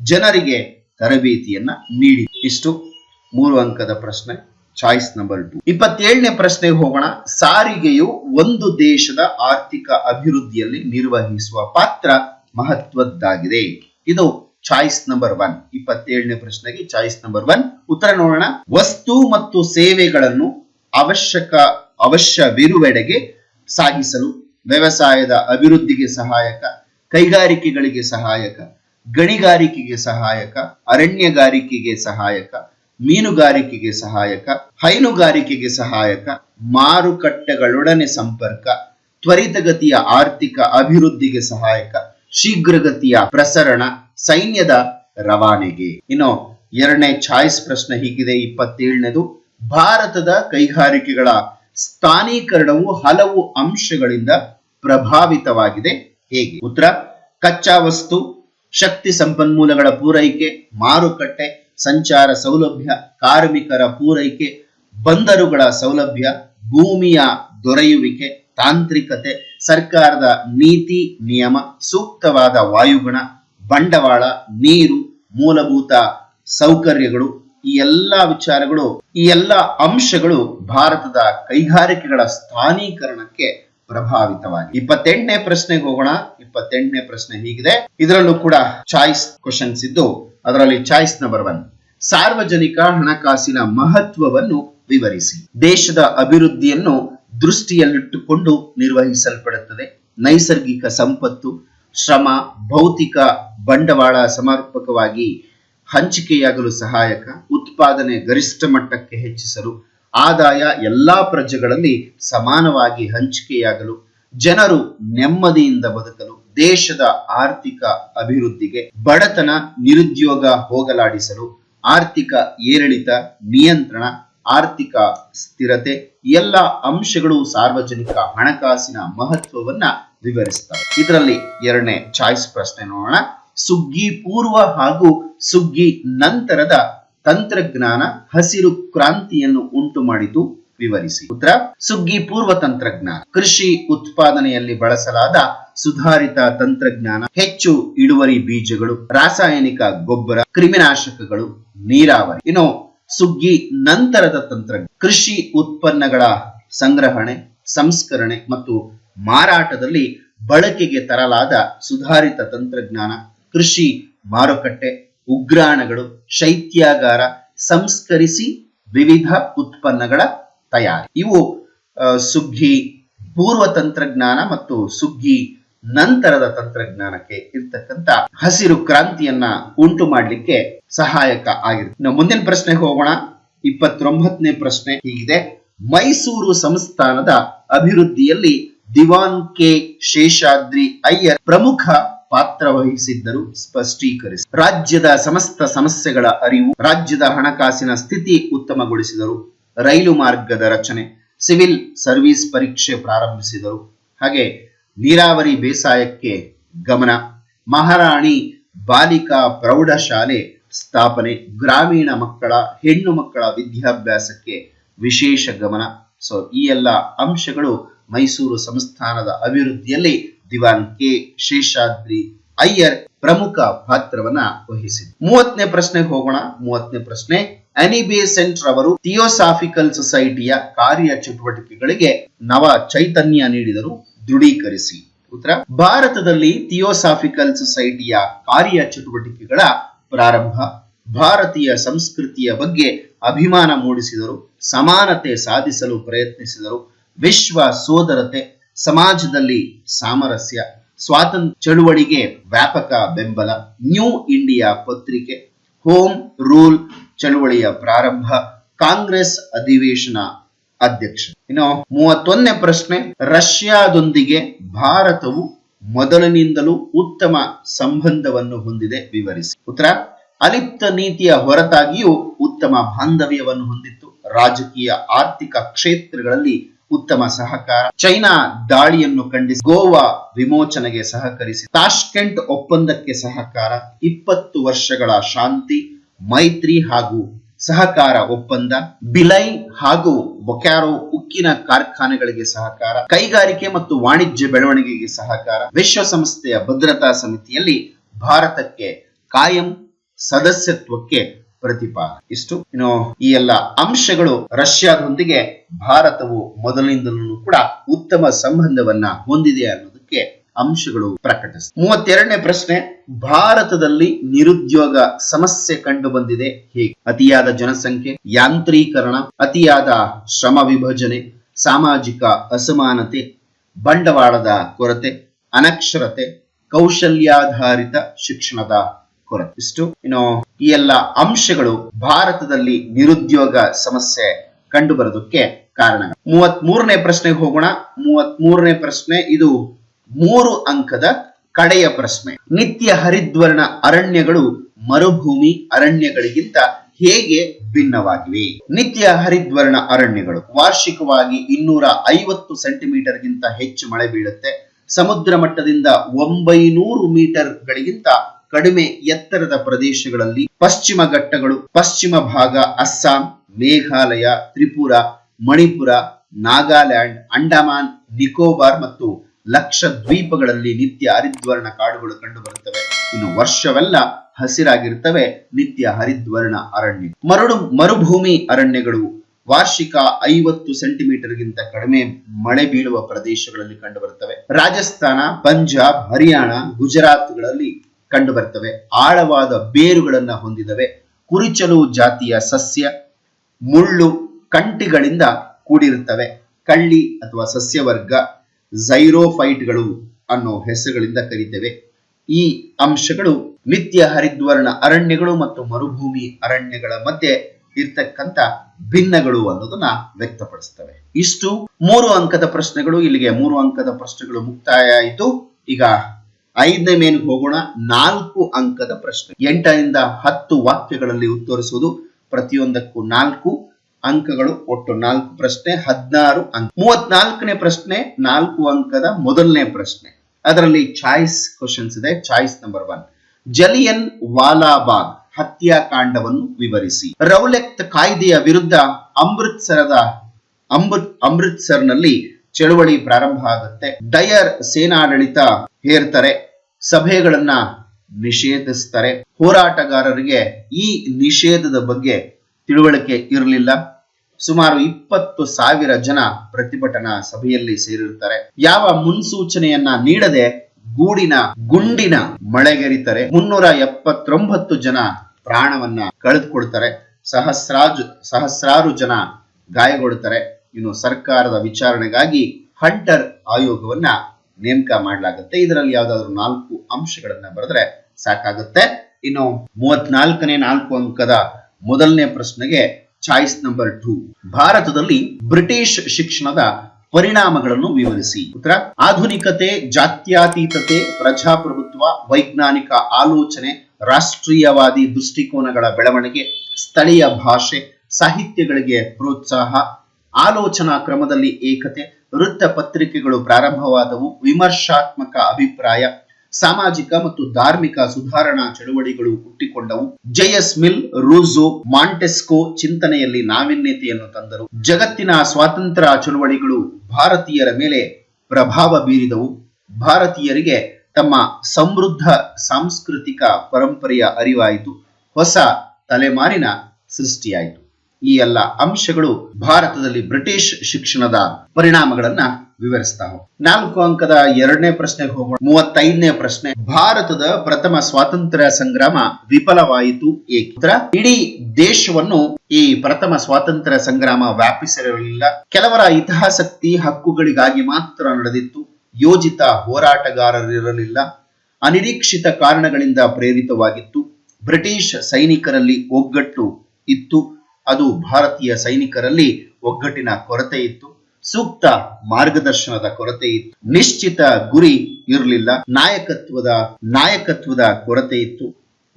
ಜನರಿಗೆ ತರಬೇತಿಯನ್ನ ನೀಡಿ ಇಷ್ಟು. ಮೂರು ಅಂಕದ ಪ್ರಶ್ನೆ. ಚಾಯ್ಸ್ ನಂಬರ್ ಟು ಇಪ್ಪತ್ತೇಳನೇ ಪ್ರಶ್ನೆಗೆ ಹೋಗೋಣ. ಸಾರಿಗೆಯು ಒಂದು ದೇಶದ ಆರ್ಥಿಕ ಅಭಿವೃದ್ಧಿಯಲ್ಲಿ ನಿರ್ವಹಿಸುವ ಪಾತ್ರ ಮಹತ್ವದ್ದಾಗಿದೆ. ಇದು ಚಾಯ್ಸ್ ನಂಬರ್ ಒನ್ ಇಪ್ಪತ್ತೇಳನೇ ಪ್ರಶ್ನೆಗೆ ಚಾಯ್ಸ್ ನಂಬರ್ ಒನ್ ಉತ್ತರ ನೋಡೋಣ. ವಸ್ತು ಮತ್ತು ಸೇವೆಗಳನ್ನು ಅವಶ್ಯಕ, ಅವಶ್ಯವಿರುವೆಡೆಗೆ ಸಾಗಿಸಲು ವ್ಯವಸಾಯದ ಅಭಿವೃದ್ಧಿಗೆ ಸಹಾಯಕ, ಕೈಗಾರಿಕೆಗಳಿಗೆ ಸಹಾಯಕ, ಗಣಿಗಾರಿಕೆಗೆ ಸಹಾಯಕ, ಅರಣ್ಯಗಾರಿಕೆಗೆ ಸಹಾಯಕ ಮೀನುಗಾರಿಕೆಗೆ ಸಹಾಯಕ, ಹೈನುಗಾರಿಕೆಗೆ ಸಹಾಯಕ, ಮಾರುಕಟ್ಟೆಗಳೊಡನೆ ಸಂಪರ್ಕ, ತ್ವರಿತಗತಿಯ ಆರ್ಥಿಕ ಅಭಿವೃದ್ಧಿಗೆ ಸಹಾಯಕ, ಶೀಘ್ರಗತಿಯ ಪ್ರಸರಣ, ಸೈನ್ಯದ ರವಾನೆಗೆ. ಇನ್ನು ಎರಡನೇ ಚಾಯ್ಸ್ ಪ್ರಶ್ನೆ ಹೀಗಿದೆ, ಇಪ್ಪತ್ತೇಳನೇದು. ಭಾರತದ ಕೈಗಾರಿಕೆಗಳ ಸ್ಥಾನೀಕರಣವು ಹಲವು ಅಂಶಗಳಿಂದ ಪ್ರಭಾವಿತವಾಗಿದೆ. ಹೇಗೆ? ಉತ್ತರ, ಕಚ್ಚಾ ವಸ್ತು, ಶಕ್ತಿ ಸಂಪನ್ಮೂಲಗಳ ಪೂರೈಕೆ, ಮಾರುಕಟ್ಟೆ ಸಂಚಾರ ಸೌಲಭ್ಯ, ಕಾರ್ಮಿಕರ ಪೂರೈಕೆ, ಬಂದರುಗಳ ಸೌಲಭ್ಯ, ಭೂಮಿಯ ದೊರೆಯುವಿಕೆ, ತಾಂತ್ರಿಕತೆ, ಸರ್ಕಾರದ ನೀತಿ, ನಿಯಮ, ಸೂಕ್ತವಾದ ವಾಯುಗುಣ, ಬಂಡವಾಳ, ನೀರು, ಮೂಲಭೂತ ಸೌಕರ್ಯಗಳು, ಈ ಎಲ್ಲಾ ವಿಚಾರಗಳು, ಈ ಎಲ್ಲ ಅಂಶಗಳು ಭಾರತದ ಕೈಗಾರಿಕೆಗಳ ಸ್ಥಾನೀಕರಣಕ್ಕೆ ಪ್ರಭಾವಿತವಾಗಿ. ಇಪ್ಪತ್ತೆಂಟನೇ ಪ್ರಶ್ನೆಗೆ ಹೋಗೋಣ. ಇಪ್ಪತ್ತೆಂಟನೇ ಪ್ರಶ್ನೆ ಹೀಗಿದೆ. ಇದರಲ್ಲೂ ಕೂಡ ಚಾಯ್ಸ್ ಕ್ವಶನ್ಸ್ ಇದ್ದು ಅದರಲ್ಲಿ ಚಾಯ್ಸ್ ನಂಬರ್ ಒನ್ ಸಾರ್ವಜನಿಕ ಹಣಕಾಸಿನ ಮಹತ್ವವನ್ನು ವಿವರಿಸಿ. ದೇಶದ ಅಭಿವೃದ್ಧಿಯನ್ನು ದೃಷ್ಟಿಯಲ್ಲಿಟ್ಟುಕೊಂಡು ನಿರ್ವಹಿಸಲ್ಪಡುತ್ತದೆ. ನೈಸರ್ಗಿಕ ಸಂಪತ್ತು, ಶ್ರಮ, ಭೌತಿಕ ಬಂಡವಾಳ ಸಮರ್ಪಕವಾಗಿ ಹಂಚಿಕೆಯಾಗಲು ಸಹಾಯಕ, ಉತ್ಪಾದನೆ ಗರಿಷ್ಠ ಮಟ್ಟಕ್ಕೆ ಹೆಚ್ಚಿಸಲು, ಆದಾಯ ಎಲ್ಲಾ ಪ್ರಜೆಗಳಲ್ಲಿ ಸಮಾನವಾಗಿ ಹಂಚಿಕೆಯಾಗಲು, ಜನರು ನೆಮ್ಮದಿಯಿಂದ ಬದುಕಲು ದೇಶದ ಆರ್ಥಿಕ ಅಭಿವೃದ್ಧಿಗೆ ಬಡತನ ನಿರುದ್ಯೋಗ ಹೋಗಲಾಡಿಸಲು ಆರ್ಥಿಕ ಏರಿಳಿತ, ನಿಯಂತ್ರಣ, ಆರ್ಥಿಕ ಸ್ಥಿರತೆ ಎಲ್ಲ ಅಂಶಗಳು ಸಾರ್ವಜನಿಕ ಹಣಕಾಸಿನ ಮಹತ್ವವನ್ನ ವಿವರಿಸ್ತವೆ ಇದರಲ್ಲಿ ಎರಡನೇ ಚಾಯ್ಸ್ ಪ್ರಶ್ನೆ ನೋಡೋಣ. ಸುಗ್ಗಿ ಪೂರ್ವ ಹಾಗೂ ಸುಗ್ಗಿ ನಂತರದ ತಂತ್ರಜ್ಞಾನ ಹಸಿರು ಕ್ರಾಂತಿಯನ್ನು ಉಂಟು ಮಾಡಿತು ವಿವರಿಸಿ. ಉತ್ತರ ಸುಗ್ಗಿ ಪೂರ್ವ ತಂತ್ರಜ್ಞಾನ. ಕೃಷಿ ಉತ್ಪಾದನೆಯಲ್ಲಿ ಬಳಸಲಾದ ಸುಧಾರಿತ ತಂತ್ರಜ್ಞಾನ. ಹೆಚ್ಚು ಇಳುವರಿ ಬೀಜಗಳು, ರಾಸಾಯನಿಕ ಗೊಬ್ಬರ, ಕ್ರಿಮಿನಾಶಕಗಳು, ನೀರಾವರಿ. ಇನ್ನು, ಸುಗ್ಗಿ ನಂತರದ ತಂತ್ರಜ್ಞಾನ. ಕೃಷಿ ಉತ್ಪನ್ನಗಳ ಸಂಗ್ರಹಣೆ, ಸಂಸ್ಕರಣೆ ಮತ್ತು ಮಾರಾಟದಲ್ಲಿ ಬಳಕೆಗೆ ತರಲಾದ ಸುಧಾರಿತ ತಂತ್ರಜ್ಞಾನ. ಕೃಷಿ ಮಾರುಕಟ್ಟೆ, ಉಗ್ರಾಣಗಳು, ಶೈತ್ಯಾಗಾರ, ಸಂಸ್ಕರಿಸಿ ವಿವಿಧ ಉತ್ಪನ್ನಗಳ ತಯಾರಿ. ಇವು ಸುಗ್ಗಿ ಪೂರ್ವ ತಂತ್ರಜ್ಞಾನ ಮತ್ತು ಸುಗ್ಗಿ ನಂತರದ ತಂತ್ರಜ್ಞಾನಕ್ಕೆ ಇರ್ತಕ್ಕಂತ ಹಸಿರು ಕ್ರಾಂತಿಯನ್ನ ಉಂಟು ಮಾಡಲಿಕ್ಕೆ ಸಹಾಯಕ ಆಗಿರುತ್ತೆ. ನಾವು ಮುಂದಿನ ಪ್ರಶ್ನೆಗೆ ಹೋಗೋಣ. ಇಪ್ಪತ್ತೊಂಬತ್ತನೇ ಪ್ರಶ್ನೆ ಹೀಗಿದೆ. ಮೈಸೂರು ಸಂಸ್ಥಾನದ ಅಭಿವೃದ್ಧಿಯಲ್ಲಿ ದಿವಾನ್ ಕೆ ಶೇಷಾದ್ರಿ ಅಯ್ಯರ್ ಪ್ರಮುಖ ಪಾತ್ರ ವಹಿಸಿದ್ದರು. ಸ್ಪಷ್ಟೀಕರಿಸಿ. ರಾಜ್ಯದ ಸಮಸ್ತ ಸಮಸ್ಯೆಗಳ ಅರಿವು, ರಾಜ್ಯದ ಹಣಕಾಸಿನ ಸ್ಥಿತಿ ಉತ್ತಮಗೊಳಿಸಿದರು. ರೈಲು ಮಾರ್ಗದ ರಚನೆ ಸಿವಿಲ್ ಸರ್ವಿಸ್ ಪರೀಕ್ಷೆ ಪ್ರಾರಂಭಿಸಿದರು. ಹಾಗೆ ನೀರಾವರಿ ಬೇಸಾಯಕ್ಕೆ ಗಮನ, ಮಹಾರಾಣಿ ಬಾಲಿಕಾ ಪ್ರೌಢಶಾಲೆ ಸ್ಥಾಪನೆ, ಗ್ರಾಮೀಣ ಮಕ್ಕಳ, ಹೆಣ್ಣು ಮಕ್ಕಳ ವಿದ್ಯಾಭ್ಯಾಸಕ್ಕೆ ವಿಶೇಷ ಗಮನ. ಸೊ ಈ ಎಲ್ಲ ಅಂಶಗಳು ಮೈಸೂರು ಸಂಸ್ಥಾನದ ಅಭಿವೃದ್ಧಿಯಲ್ಲಿ ದಿವಾನ್ ಕೆ. ಶೇಷಾದ್ರಿ ಅಯ್ಯರ್ ಪ್ರಮುಖ ಪಾತ್ರವನ್ನ ವಹಿಸಿದ್ರು ಮೂವತ್ತನೇ ಪ್ರಶ್ನೆಗೆ ಹೋಗೋಣ. ಮೂವತ್ತನೇ ಪ್ರಶ್ನೆ ಅನಿಬೆ ಸೆಂಟರ್ ಅವರು ಥಿಯೋಸಾಫಿಕಲ್ ಸೊಸೈಟಿಯ ಕಾರ್ಯ ಚಟುವಟಿಕೆಗಳಿಗೆ ನವ ಚೈತನ್ಯ ನೀಡಿದರು. ದೃಢೀಕರಿಸಿ. ಉತ್ತರ. ಭಾರತದಲ್ಲಿ ಥಿಯೋಸಾಫಿಕಲ್ ಸೊಸೈಟಿಯ ಕಾರ್ಯ ಚಟುವಟಿಕೆಗಳ ಪ್ರಾರಂಭ. ಭಾರತೀಯ ಸಂಸ್ಕೃತಿಯ ಬಗ್ಗೆ ಅಭಿಮಾನ ಮೂಡಿಸಿದರು. ಸಮಾನತೆ ಸಾಧಿಸಲು ಪ್ರಯತ್ನಿಸಿದರು. ವಿಶ್ವ ಸೋದರತೆ, ಸಮಾಜದಲ್ಲಿ ಸಾಮರಸ್ಯ, ಸ್ವಾತಂತ್ರ್ಯ ಚಳುವಳಿಗೆ ವ್ಯಾಪಕ ಬೆಂಬಲ, ನ್ಯೂ ಇಂಡಿಯಾ ಪತ್ರಿಕೆ, ಹೋಮ್ ರೂಲ್ ಚಳುವಳಿಯ ಪ್ರಾರಂಭ ಕಾಂಗ್ರೆಸ್ ಅಧಿವೇಶನ ಅಧ್ಯಕ್ಷ. ಇನ್ನು ಮೂವತ್ತೊಂದನೇ ಪ್ರಶ್ನೆ, ರಷ್ಯಾದೊಂದಿಗೆ ಭಾರತವು ಮೊದಲಿನಿಂದಲೂ ಉತ್ತಮ ಸಂಬಂಧವನ್ನು ಹೊಂದಿದೆ, ವಿವರಿಸಿ. ಉತ್ತರ, ಅಲಿಪ್ತ ನೀತಿಯ ಹೊರತಾಗಿಯೂ ಉತ್ತಮ ಬಾಂಧವ್ಯವನ್ನು ಹೊಂದಿತ್ತು. ರಾಜಕೀಯ ಆರ್ಥಿಕ ಕ್ಷೇತ್ರಗಳಲ್ಲಿ ಉತ್ತಮ ಸಹಕಾರ. ಚೈನಾ ದಾಳಿಯನ್ನು ಖಂಡಿಸಿ, ಗೋವಾ ವಿಮೋಚನೆಗೆ ಸಹಕರಿಸಿ. ತಾಷ್ಕೆಂಟ್ ಒಪ್ಪಂದಕ್ಕೆ ಸಹಕಾರ. ಇಪ್ಪತ್ತು ವರ್ಷಗಳ ಶಾಂತಿ. ಮೈತ್ರಿ ಹಾಗೂ ಸಹಕಾರ ಒಪ್ಪಂದ, ಬಿಲೈ ಹಾಗೂ ಬೊಕ್ಯಾರೋ ಉಕ್ಕಿನ ಕಾರ್ಖಾನೆಗಳಿಗೆ ಸಹಕಾರ, ಕೈಗಾರಿಕೆ ಮತ್ತು ವಾಣಿಜ್ಯ ಬೆಳವಣಿಗೆಗೆ ಸಹಕಾರ ವಿಶ್ವಸಂಸ್ಥೆಯ ಭದ್ರತಾ ಸಮಿತಿಯಲ್ಲಿ ಭಾರತಕ್ಕೆ ಕಾಯಂ ಸದಸ್ಯತ್ವಕ್ಕೆ ಪ್ರತಿಪಾದ. ಇಷ್ಟು. ಇನ್ನು ಈ ಎಲ್ಲ ಅಂಶಗಳು ರಷ್ಯಾದೊಂದಿಗೆ ಭಾರತವು ಮೊದಲಿನಿಂದಲೂ ಕೂಡ ಉತ್ತಮ ಸಂಬಂಧವನ್ನ ಹೊಂದಿದೆ ಅನ್ನೋದಕ್ಕೆ ಅಂಶಗಳು ಪ್ರಕಟಿಸಿದೆ ಮೂವತ್ತೆರಡನೇ ಪ್ರಶ್ನೆ ಭಾರತದಲ್ಲಿ ನಿರುದ್ಯೋಗ ಸಮಸ್ಯೆ ಕಂಡು ಬಂದಿದೆ ಹೇಗೆ? ಅತಿಯಾದ ಜನಸಂಖ್ಯೆ, ಯಾಂತ್ರೀಕರಣ, ಅತಿಯಾದ ಶ್ರಮ ವಿಭಜನೆ, ಸಾಮಾಜಿಕ ಅಸಮಾನತೆ, ಬಂಡವಾಳದ ಕೊರತೆ, ಅನಕ್ಷರತೆ, ಕೌಶಲ್ಯಾಧಾರಿತ ಶಿಕ್ಷಣದ ಕೊರತೆ. ಇಷ್ಟು. ಇನ್ನು ಈ ಎಲ್ಲ ಅಂಶಗಳು ಭಾರತದಲ್ಲಿ ನಿರುದ್ಯೋಗ ಸಮಸ್ಯೆ ಕಂಡು ಬರೋದಕ್ಕೆ ಕಾರಣ. ಮೂವತ್ ಮೂರನೇ ಪ್ರಶ್ನೆಗೆ ಹೋಗೋಣ. ಮೂವತ್ ಮೂರನೇ ಪ್ರಶ್ನೆ, ಇದು ಮೂರು ಅಂಕದ ಕಡೆಯ ಪ್ರಶ್ನೆ. ನಿತ್ಯ ಹರಿದ್ವರ್ಣ ಅರಣ್ಯಗಳು ಮರುಭೂಮಿ ಅರಣ್ಯಗಳಿಗಿಂತ ಹೇಗೆ ಭಿನ್ನವಾಗಿವೆ? ನಿತ್ಯ ಹರಿದ್ವರ್ಣ ಅರಣ್ಯಗಳು ವಾರ್ಷಿಕವಾಗಿ ಇನ್ನೂರ ಐವತ್ತು ಸೆಂಟಿಮೀಟರ್ಗಿಂತ ಹೆಚ್ಚು ಮಳೆ ಬೀಳುತ್ತೆ. ಸಮುದ್ರ ಮಟ್ಟದಿಂದ ಒಂಬೈನೂರು ಮೀಟರ್ ಗಳಿಗಿಂತ ಕಡಿಮೆ ಎತ್ತರದ ಪ್ರದೇಶಗಳಲ್ಲಿ ಪಶ್ಚಿಮ ಘಟ್ಟಗಳು, ಪಶ್ಚಿಮ ಭಾಗ ಅಸ್ಸಾಂ, ಮೇಘಾಲಯ, ತ್ರಿಪುರ, ಮಣಿಪುರ, ನಾಗಾಲ್ಯಾಂಡ್, ಅಂಡಮಾನ್, ನಿಕೋಬಾರ್ ಮತ್ತು ಲಕ್ಷದ್ವೀಪಗಳಲ್ಲಿ ನಿತ್ಯ ಹರಿದ್ವರ್ಣ ಕಾಡುಗಳು ಕಂಡುಬರುತ್ತವೆ. ಇನ್ನು ವರ್ಷವೆಲ್ಲ ಹಸಿರಾಗಿರ್ತವೆ. ನಿತ್ಯ ಹರಿದ್ವರ್ಣ ಅರಣ್ಯ. ಮರಳು ಮರುಭೂಮಿ ಅರಣ್ಯಗಳು ವಾರ್ಷಿಕ ಐವತ್ತು ಸೆಂಟಿಮೀಟರ್ಗಿಂತ ಕಡಿಮೆ ಮಳೆ ಬೀಳುವ ಪ್ರದೇಶಗಳಲ್ಲಿ ಕಂಡುಬರುತ್ತವೆ. ರಾಜಸ್ಥಾನ, ಪಂಜಾಬ್, ಹರಿಯಾಣ, ಗುಜರಾತ್ಗಳಲ್ಲಿ ಕಂಡುಬರ್ತವೆ. ಆಳವಾದ ಬೇರುಗಳನ್ನ ಹೊಂದಿದವೆ. ಕುರಿಚಲು ಜಾತಿಯ ಸಸ್ಯ, ಮುಳ್ಳು, ಕಂಟಿಗಳಿಂದ ಕೂಡಿರುತ್ತವೆ. ಕಳ್ಳಿ ಅಥವಾ ಸಸ್ಯವರ್ಗ ಝೈರೋಫೈಟ್ಗಳು ಅನ್ನೋ ಹೆಸರುಗಳಿಂದ ಕರೀತೇವೆ. ಈ ಅಂಶಗಳು ನಿತ್ಯ ಹರಿದ್ವರ್ಣ ಅರಣ್ಯಗಳು ಮತ್ತು ಮರುಭೂಮಿ ಅರಣ್ಯಗಳ ಮಧ್ಯೆ ಇರ್ತಕ್ಕಂಥ ಭಿನ್ನಗಳು ಅನ್ನೋದನ್ನ ವ್ಯಕ್ತಪಡಿಸ್ತವೆ. ಇಷ್ಟು ಮೂರು ಅಂಕದ ಪ್ರಶ್ನೆಗಳು, ಇಲ್ಲಿಗೆ ಮೂರು ಅಂಕದ ಪ್ರಶ್ನೆಗಳು ಮುಕ್ತಾಯ ಆಯಿತು ಈಗ ಐದನೇ ಮೇನ್ಗೆ ಹೋಗೋಣ. ನಾಲ್ಕು ಅಂಕದ ಪ್ರಶ್ನೆ. ಎಂಟರಿಂದ ಹತ್ತು ವಾಕ್ಯಗಳಲ್ಲಿ ಉತ್ತರಿಸುವುದು ಪ್ರತಿಯೊಂದಕ್ಕೂ ನಾಲ್ಕು. ಅಂಕಗಳು ಒಟ್ಟು ನಾಲ್ಕು ಪ್ರಶ್ನೆ, ಹದಿನಾರು ಅಂಕ. ಮೂವತ್ನಾಲ್ಕನೇ ಪ್ರಶ್ನೆ, ನಾಲ್ಕು ಅಂಕದ ಮೊದಲನೇ ಪ್ರಶ್ನೆ. ಅದರಲ್ಲಿ ಚಾಯ್ಸ್ ಕ್ವಶನ್ಸ್ ಇದೆ. Choice number one Jallian Walabagh ಹತ್ಯಾಕಾಂಡವನ್ನು ವಿವರಿಸಿ. ರೌಲೆಕ್ತ್ ಕಾಯ್ದೆಯ ವಿರುದ್ಧ ಅಮೃತ್ಸರದ ಅಮೃತ್ ಅಮೃತ್ಸರ್ನಲ್ಲಿ ಚಳುವಳಿ ಪ್ರಾರಂಭ ಆಗುತ್ತೆ. ಡಯರ್ ಸೇನಾಡಳಿತ ಹೇರ್ತಾರೆ, ಸಭೆಗಳನ್ನ ನಿಷೇಧಿಸ್ತಾರೆ. ಹೋರಾಟಗಾರರಿಗೆ ಈ ನಿಷೇಧದ ಬಗ್ಗೆ ತಿಳುವಳಿಕೆ ಇರಲಿಲ್ಲ. ಸುಮಾರು ಇಪ್ಪತ್ತು ಸಾವಿರ ಜನ ಪ್ರತಿಭಟನಾ ಸಭೆಯಲ್ಲಿ ಸೇರಿರುತ್ತಾರೆ. ಯಾವ ಮುನ್ಸೂಚನೆಯನ್ನ ನೀಡದೆ ಗೂಡಿನ ಗುಂಡಿನ ಮಳೆಗೆರಿತಾರೆ, ಮುನ್ನೂರ ಎಪ್ಪತ್ತೊಂಬತ್ತು ಜನ ಪ್ರಾಣವನ್ನ ಕಳೆದುಕೊಳ್ತಾರೆ. ಸಹಸ್ರಾಜು, ಸಹಸ್ರಾರು ಜನ ಗಾಯಗೊಳ್ತಾರೆ ಇನ್ನು ಸರ್ಕಾರದ ವಿಚಾರಣೆಗಾಗಿ ಹಂಟರ್ ಆಯೋಗವನ್ನ ನೇಮಕ ಮಾಡಲಾಗುತ್ತೆ. ಇದರಲ್ಲಿ ಯಾವ್ದಾದ್ರು ನಾಲ್ಕು ಅಂಶಗಳನ್ನ ಬರೆದ್ರೆ ಸಾಕಾಗುತ್ತೆ. ಇನ್ನು ಮೂವತ್ನಾಲ್ಕನೇ ನಾಲ್ಕು ಅಂಕದ ಮೊದಲನೇ ಪ್ರಶ್ನೆಗೆ ಚಾಯ್ಸ್ ನಂಬರ್ ಟೂ ಭಾರತದಲ್ಲಿ ಬ್ರಿಟಿಷ್ ಶಿಕ್ಷಣದ ಪರಿಣಾಮಗಳನ್ನು ವಿವರಿಸಿ. ಉತ್ತರ, ಆಧುನಿಕತೆ, ಜಾತ್ಯಾತೀತತೆ, ಪ್ರಜಾಪ್ರಭುತ್ವ, ವೈಜ್ಞಾನಿಕ ಆಲೋಚನೆ, ರಾಷ್ಟ್ರೀಯವಾದಿ ದೃಷ್ಟಿಕೋನಗಳ ಬೆಳವಣಿಗೆ, ಸ್ಥಳೀಯ ಭಾಷೆ, ಸಾಹಿತ್ಯಗಳಿಗೆ ಪ್ರೋತ್ಸಾಹ, ಆಲೋಚನಾ ಕ್ರಮದಲ್ಲಿ ಏಕತೆ ವೃತ್ತ ಪತ್ರಿಕೆಗಳು ಪ್ರಾರಂಭವಾದವು, ವಿಮರ್ಶಾತ್ಮಕ ಅಭಿಪ್ರಾಯ ಸಾಮಾಜಿಕ ಮತ್ತು ಧಾರ್ಮಿಕ ಸುಧಾರಣಾ ಚಳುವಳಿಗಳು ಹುಟ್ಟಿಕೊಂಡವು. J S Mill Rousseau Montesquieu ಚಿಂತನೆಯಲ್ಲಿ ನಾವಿನ್ಯತೆಯನ್ನು ತಂದರು. ಜಗತ್ತಿನ ಸ್ವಾತಂತ್ರ್ಯ ಚಳುವಳಿಗಳು ಭಾರತೀಯರ ಮೇಲೆ ಪ್ರಭಾವ ಬೀರಿದವು. ಭಾರತೀಯರಿಗೆ ತಮ್ಮ ಸಮೃದ್ಧ ಸಾಂಸ್ಕೃತಿಕ ಪರಂಪರೆಯ ಅರಿವಾಯಿತು. ಹೊಸ ತಲೆಮಾರಿನ ಸೃಷ್ಟಿಯಾಯಿತು. ಈ ಎಲ್ಲ ಅಂಶಗಳು ಭಾರತದಲ್ಲಿ ಬ್ರಿಟಿಷ್ ಶಿಕ್ಷಣದ ಪರಿಣಾಮಗಳನ್ನ ವಿವರಿಸ್ತಾ ಹೋಗ್- ನಾಲ್ಕು ಅಂಕದ ಎರಡನೇ ಪ್ರಶ್ನೆಗೆ ಹೋಗೋಣ. ಮೂವತ್ತೈದನೇ ಪ್ರಶ್ನೆ. ಭಾರತದ ಪ್ರಥಮ ಸ್ವಾತಂತ್ರ್ಯ ಸಂಗ್ರಾಮ ವಿಫಲವಾಯಿತು ಏಕೆ? ಇಡೀ ದೇಶವನ್ನು ಈ ಪ್ರಥಮ ಸ್ವಾತಂತ್ರ್ಯ ಸಂಗ್ರಾಮ ವ್ಯಾಪಿಸಿರಲಿಲ್ಲ. ಕೆಲವರ ಹಿತಾಸಕ್ತಿ ಹಕ್ಕುಗಳಿಗಾಗಿ ಮಾತ್ರ ನಡೆದಿತ್ತು. ಯೋಜಿತ ಹೋರಾಟಗಾರರಿರಲಿಲ್ಲ. ಅನಿರೀಕ್ಷಿತ ಕಾರಣಗಳಿಂದ ಪ್ರೇರಿತವಾಗಿತ್ತು. ಬ್ರಿಟಿಷ್ ಸೈನಿಕರಲ್ಲಿ ಒಗ್ಗಟ್ಟು ಇತ್ತು. ಅದು ಭಾರತೀಯ ಸೈನಿಕರಲ್ಲಿ ಒಗ್ಗಟ್ಟಿನ ಕೊರತೆ ಇತ್ತು. ಸೂಕ್ತ ಮಾರ್ಗದರ್ಶನದ ಕೊರತೆ ಇತ್ತು. ನಿಶ್ಚಿತ ಗುರಿ ಇರಲಿಲ್ಲ. ನಾಯಕತ್ವದ ನಾಯಕತ್ವದ ಕೊರತೆ ಇತ್ತು.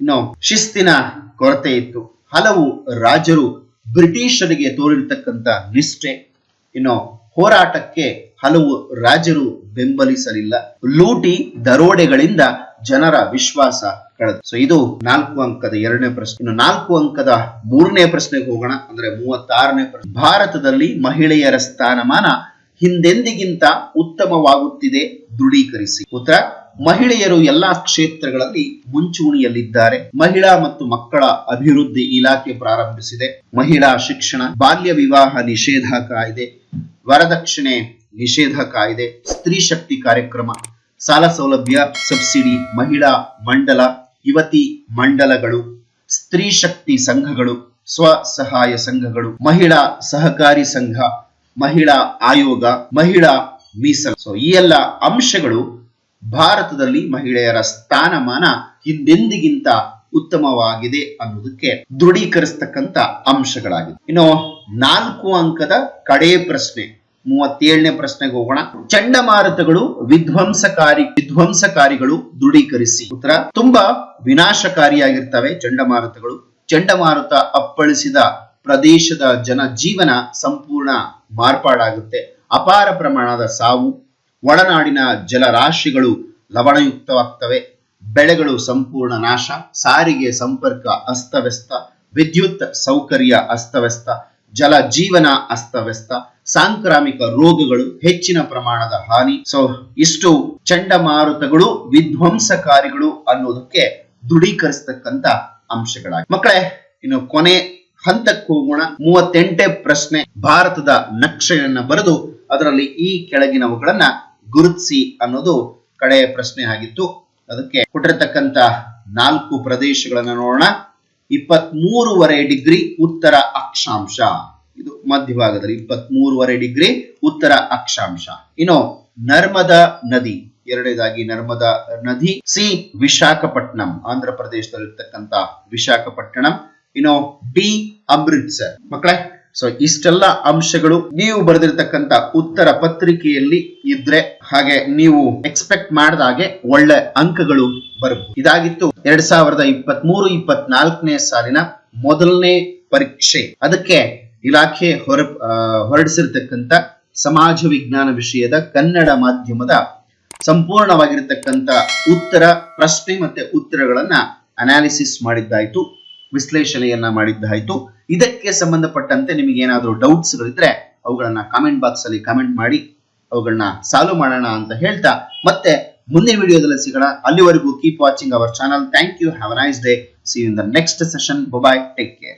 ಇನ್ನು ಶಿಸ್ತಿನ ಕೊರತೆ ಇತ್ತು. ಹಲವು ರಾಜರು ಬ್ರಿಟಿಷರಿಗೆ ತೋರಿರ್ತಕ್ಕಂಥ ನಿಷ್ಠೆ. ಇನ್ನು ಹೋರಾಟಕ್ಕೆ ಹಲವು ರಾಜರು ಬೆಂಬಲಿಸಲಿಲ್ಲ. ಲೂಟಿ ದರೋಡೆಗಳಿಂದ ಜನರ ವಿಶ್ವಾಸ ಕಳೆದು. ಸೊ ಇದು ನಾಲ್ಕು ಅಂಕದ ಎರಡನೇ ಪ್ರಶ್ನೆ. ಇನ್ನು ನಾಲ್ಕು ಅಂಕದ ಮೂರನೇ ಪ್ರಶ್ನೆಗೆ ಹೋಗೋಣ. ಅಂದ್ರೆ ಮೂವತ್ತಾರನೇ ಪ್ರಶ್ನೆ. ಭಾರತದಲ್ಲಿ ಮಹಿಳೆಯರ ಸ್ಥಾನಮಾನ ಹಿಂದೆಂದಿಗಿಂತ ಉತ್ತಮವಾಗುತ್ತಿದೆ? ದೃಢೀಕರಿಸಿ. ಉತ್ತರ, ಮಹಿಳೆಯರು ಎಲ್ಲಾ ಕ್ಷೇತ್ರಗಳಲ್ಲಿ ಮುಂಚೂಣಿಯಲ್ಲಿದ್ದಾರೆ. ಮಹಿಳಾ ಮತ್ತು ಮಕ್ಕಳ ಅಭಿವೃದ್ಧಿ ಇಲಾಖೆ ಪ್ರಾರಂಭಿಸಿದೆ. ಮಹಿಳಾ ಶಿಕ್ಷಣ, ಬಾಲ್ಯ ವಿವಾಹ ನಿಷೇಧ ಕಾಯ್ದೆ ವರದಕ್ಷಿಣೆ ನಿಷೇಧ ಕಾಯ್ದೆ ಸ್ತ್ರೀ ಶಕ್ತಿ ಕಾರ್ಯಕ್ರಮ, ಸಾಲ ಸೌಲಭ್ಯ, ಸಬ್ಸಿಡಿ, ಮಹಿಳಾ ಮಂಡಲ ಯುವತಿ ಮಂಡಲಗಳು, ಸ್ತ್ರೀ ಶಕ್ತಿ ಸಂಘಗಳು ಸ್ವಸಹಾಯ ಸಂಘಗಳು, ಮಹಿಳಾ ಸಹಕಾರಿ ಸಂಘ, ಮಹಿಳಾ ಆಯೋಗ, ಮಹಿಳಾ ಮೀಸಲು. ಸೊ ಈ ಎಲ್ಲ ಅಂಶಗಳು ಭಾರತದಲ್ಲಿ ಮಹಿಳೆಯರ ಸ್ಥಾನಮಾನ ಹಿಂದೆಂದಿಗಿಂತ ಉತ್ತಮವಾಗಿದೆ ಅನ್ನೋದಕ್ಕೆ ದೃಢೀಕರಿಸ್ತಕ್ಕಂಥ ಅಂಶಗಳಾಗಿದೆ ಇನ್ನು ನಾಲ್ಕು ಅಂಕದ ಕಡೆ ಪ್ರಶ್ನೆ. ಮೂವತ್ತೇಳನೇ ಪ್ರಶ್ನೆಗೆ ಹೋಗೋಣ. ಚಂಡಮಾರುತಗಳು ವಿಧ್ವಂಸಕಾರಿ, ವಿಧ್ವಂಸಕಾರಿಗಳು ದೃಢೀಕರಿಸಿ. ಉತ್ತರ, ತುಂಬಾ ವಿನಾಶಕಾರಿಯಾಗಿರ್ತವೆ ಚಂಡಮಾರುತಗಳು. ಚಂಡಮಾರುತ ಅಪ್ಪಳಿಸಿದ ಪ್ರದೇಶದ ಜನ ಜೀವನ ಸಂಪೂರ್ಣ ಮಾರ್ಪಾಡಾಗುತ್ತೆ. ಅಪಾರ ಪ್ರಮಾಣದ ಸಾವು, ಒಳನಾಡಿನ ಜಲರಾಶಿಗಳು ಲವಣಯುಕ್ತವಾಗ್ತವೆ. ಬೆಳೆಗಳು ಸಂಪೂರ್ಣ ನಾಶ, ಸಾರಿಗೆ ಸಂಪರ್ಕ ಅಸ್ತವ್ಯಸ್ತ, ವಿದ್ಯುತ್ ಸೌಕರ್ಯ ಅಸ್ತವ್ಯಸ್ತ. ಜಲ ಜೀವನ ಅಸ್ತವ್ಯಸ್ತ, ಸಾಂಕ್ರಾಮಿಕ ರೋಗಗಳು, ಹೆಚ್ಚಿನ ಪ್ರಮಾಣದ ಹಾನಿ. ಸೊ ಇಷ್ಟು ಚಂಡಮಾರುತಗಳು, ವಿಧ್ವಂಸಕಾರಿಗಳು ಅನ್ನೋದಕ್ಕೆ ದೃಢೀಕರಿಸ್ತಕ್ಕಂತ ಅಂಶಗಳಾಗಿ. ಮಕ್ಕಳೇ, ಇನ್ನು ಕೊನೆ ಹಂತಕ್ಕೆ ಹೋಗೋಣ. ಮೂವತ್ತೆಂಟೇ ಪ್ರಶ್ನೆ. ಭಾರತದ ನಕ್ಷೆಯನ್ನ ಬರೆದು ಅದರಲ್ಲಿ ಈ ಕೆಳಗಿನವುಗಳನ್ನ ಗುರುತಿಸಿ ಅನ್ನೋದು ಕಡೆಯ ಪ್ರಶ್ನೆ ಆಗಿತ್ತು ಅದಕ್ಕೆ ಕೊಟ್ಟಿರತಕ್ಕಂತ ನಾಲ್ಕು ಪ್ರದೇಶಗಳನ್ನ ನೋಡೋಣ. ಇಪ್ಪತ್ತ್ ಮೂರುವರೆ ಡಿಗ್ರಿ ಉತ್ತರ ಅಕ್ಷಾಂಶ. ಇದು ಮಧ್ಯಭಾಗದಲ್ಲಿ ಇಪ್ಪತ್ಮೂರುವರೆ ಡಿಗ್ರಿ ಉತ್ತರ ಅಕ್ಷಾಂಶ. ಇನ್ನು ನರ್ಮದಾ ನದಿ, ಎರಡನೇದಾಗಿ ನರ್ಮದಾ ನದಿ ಸಿ ವಿಶಾಖಪಟ್ಟಣಂ ಆಂಧ್ರ ಪ್ರದೇಶದಲ್ಲಿರ್ತಕ್ಕಂತ ವಿಶಾಖಪಟ್ಟಣಂ. ಇನ್ನು ಡಿ ಅಮೃತ್ಸರ್. ಮಕ್ಕಳೇ ಸೊ ಇಷ್ಟೆಲ್ಲ ಅಂಶಗಳು ನೀವು ಬರೆದಿರ್ತಕ್ಕಂತ ಉತ್ತರ ಪತ್ರಿಕೆಯಲ್ಲಿ ಇದ್ರೆ ಹಾಗೆ ನೀವು ಎಕ್ಸ್ಪೆಕ್ಟ್ ಮಾಡಿದಾಗೆ ಒಳ್ಳೆ ಅಂಕಗಳು ಬರಬಹುದು ಇದಾಗಿತ್ತು ಎರಡ್ ಸಾವಿರದ ಇಪ್ಪತ್ತ್ ಮೂರು ಇಪ್ಪತ್ನಾಲ್ಕನೇ ಸಾಲಿನ ಮೊದಲನೇ ಪರೀಕ್ಷೆ. ಅದಕ್ಕೆ ಇಲಾಖೆ ಹೊರ ಆ, ಹೊರಡಿಸಿರ್ತಕ್ಕಂತ ಸಮಾಜ ವಿಜ್ಞಾನ ವಿಷಯದ ಕನ್ನಡ ಮಾಧ್ಯಮದ ಸಂಪೂರ್ಣವಾಗಿರತಕ್ಕಂಥ ಉತ್ತರ ಪ್ರಶ್ನೆ ಮತ್ತೆ ಉತ್ತರಗಳನ್ನ ಅನಾಲಿಸಿಸ್ ಮಾಡಿದ್ದಾಯ್ತು. ವಿಶ್ಲೇಷಣೆಯನ್ನ ಮಾಡಿದ್ದಾಯ್ತು ಇದಕ್ಕೆ ಸಂಬಂಧಪಟ್ಟಂತೆ ನಿಮಗೆ ಏನಾದರೂ ಡೌಟ್ಸ್ ಗಳಿದ್ರೆ ಅವುಗಳನ್ನ ಕಾಮೆಂಟ್ ಬಾಕ್ಸ್ ಅಲ್ಲಿ ಕಾಮೆಂಟ್ ಮಾಡಿ, ಅವುಗಳನ್ನ ಸಾಲ್ವ್ ಮಾಡೋಣ ಅಂತ ಹೇಳ್ತಾ. ಮತ್ತೆ ಮುಂದಿನ ವಿಡಿಯೋದಲ್ಲಿ ಸಿಗೋಣ. ಅಲ್ಲಿವರೆಗೂ keep watching our channel thank you have nice day see in the next session bye bye take care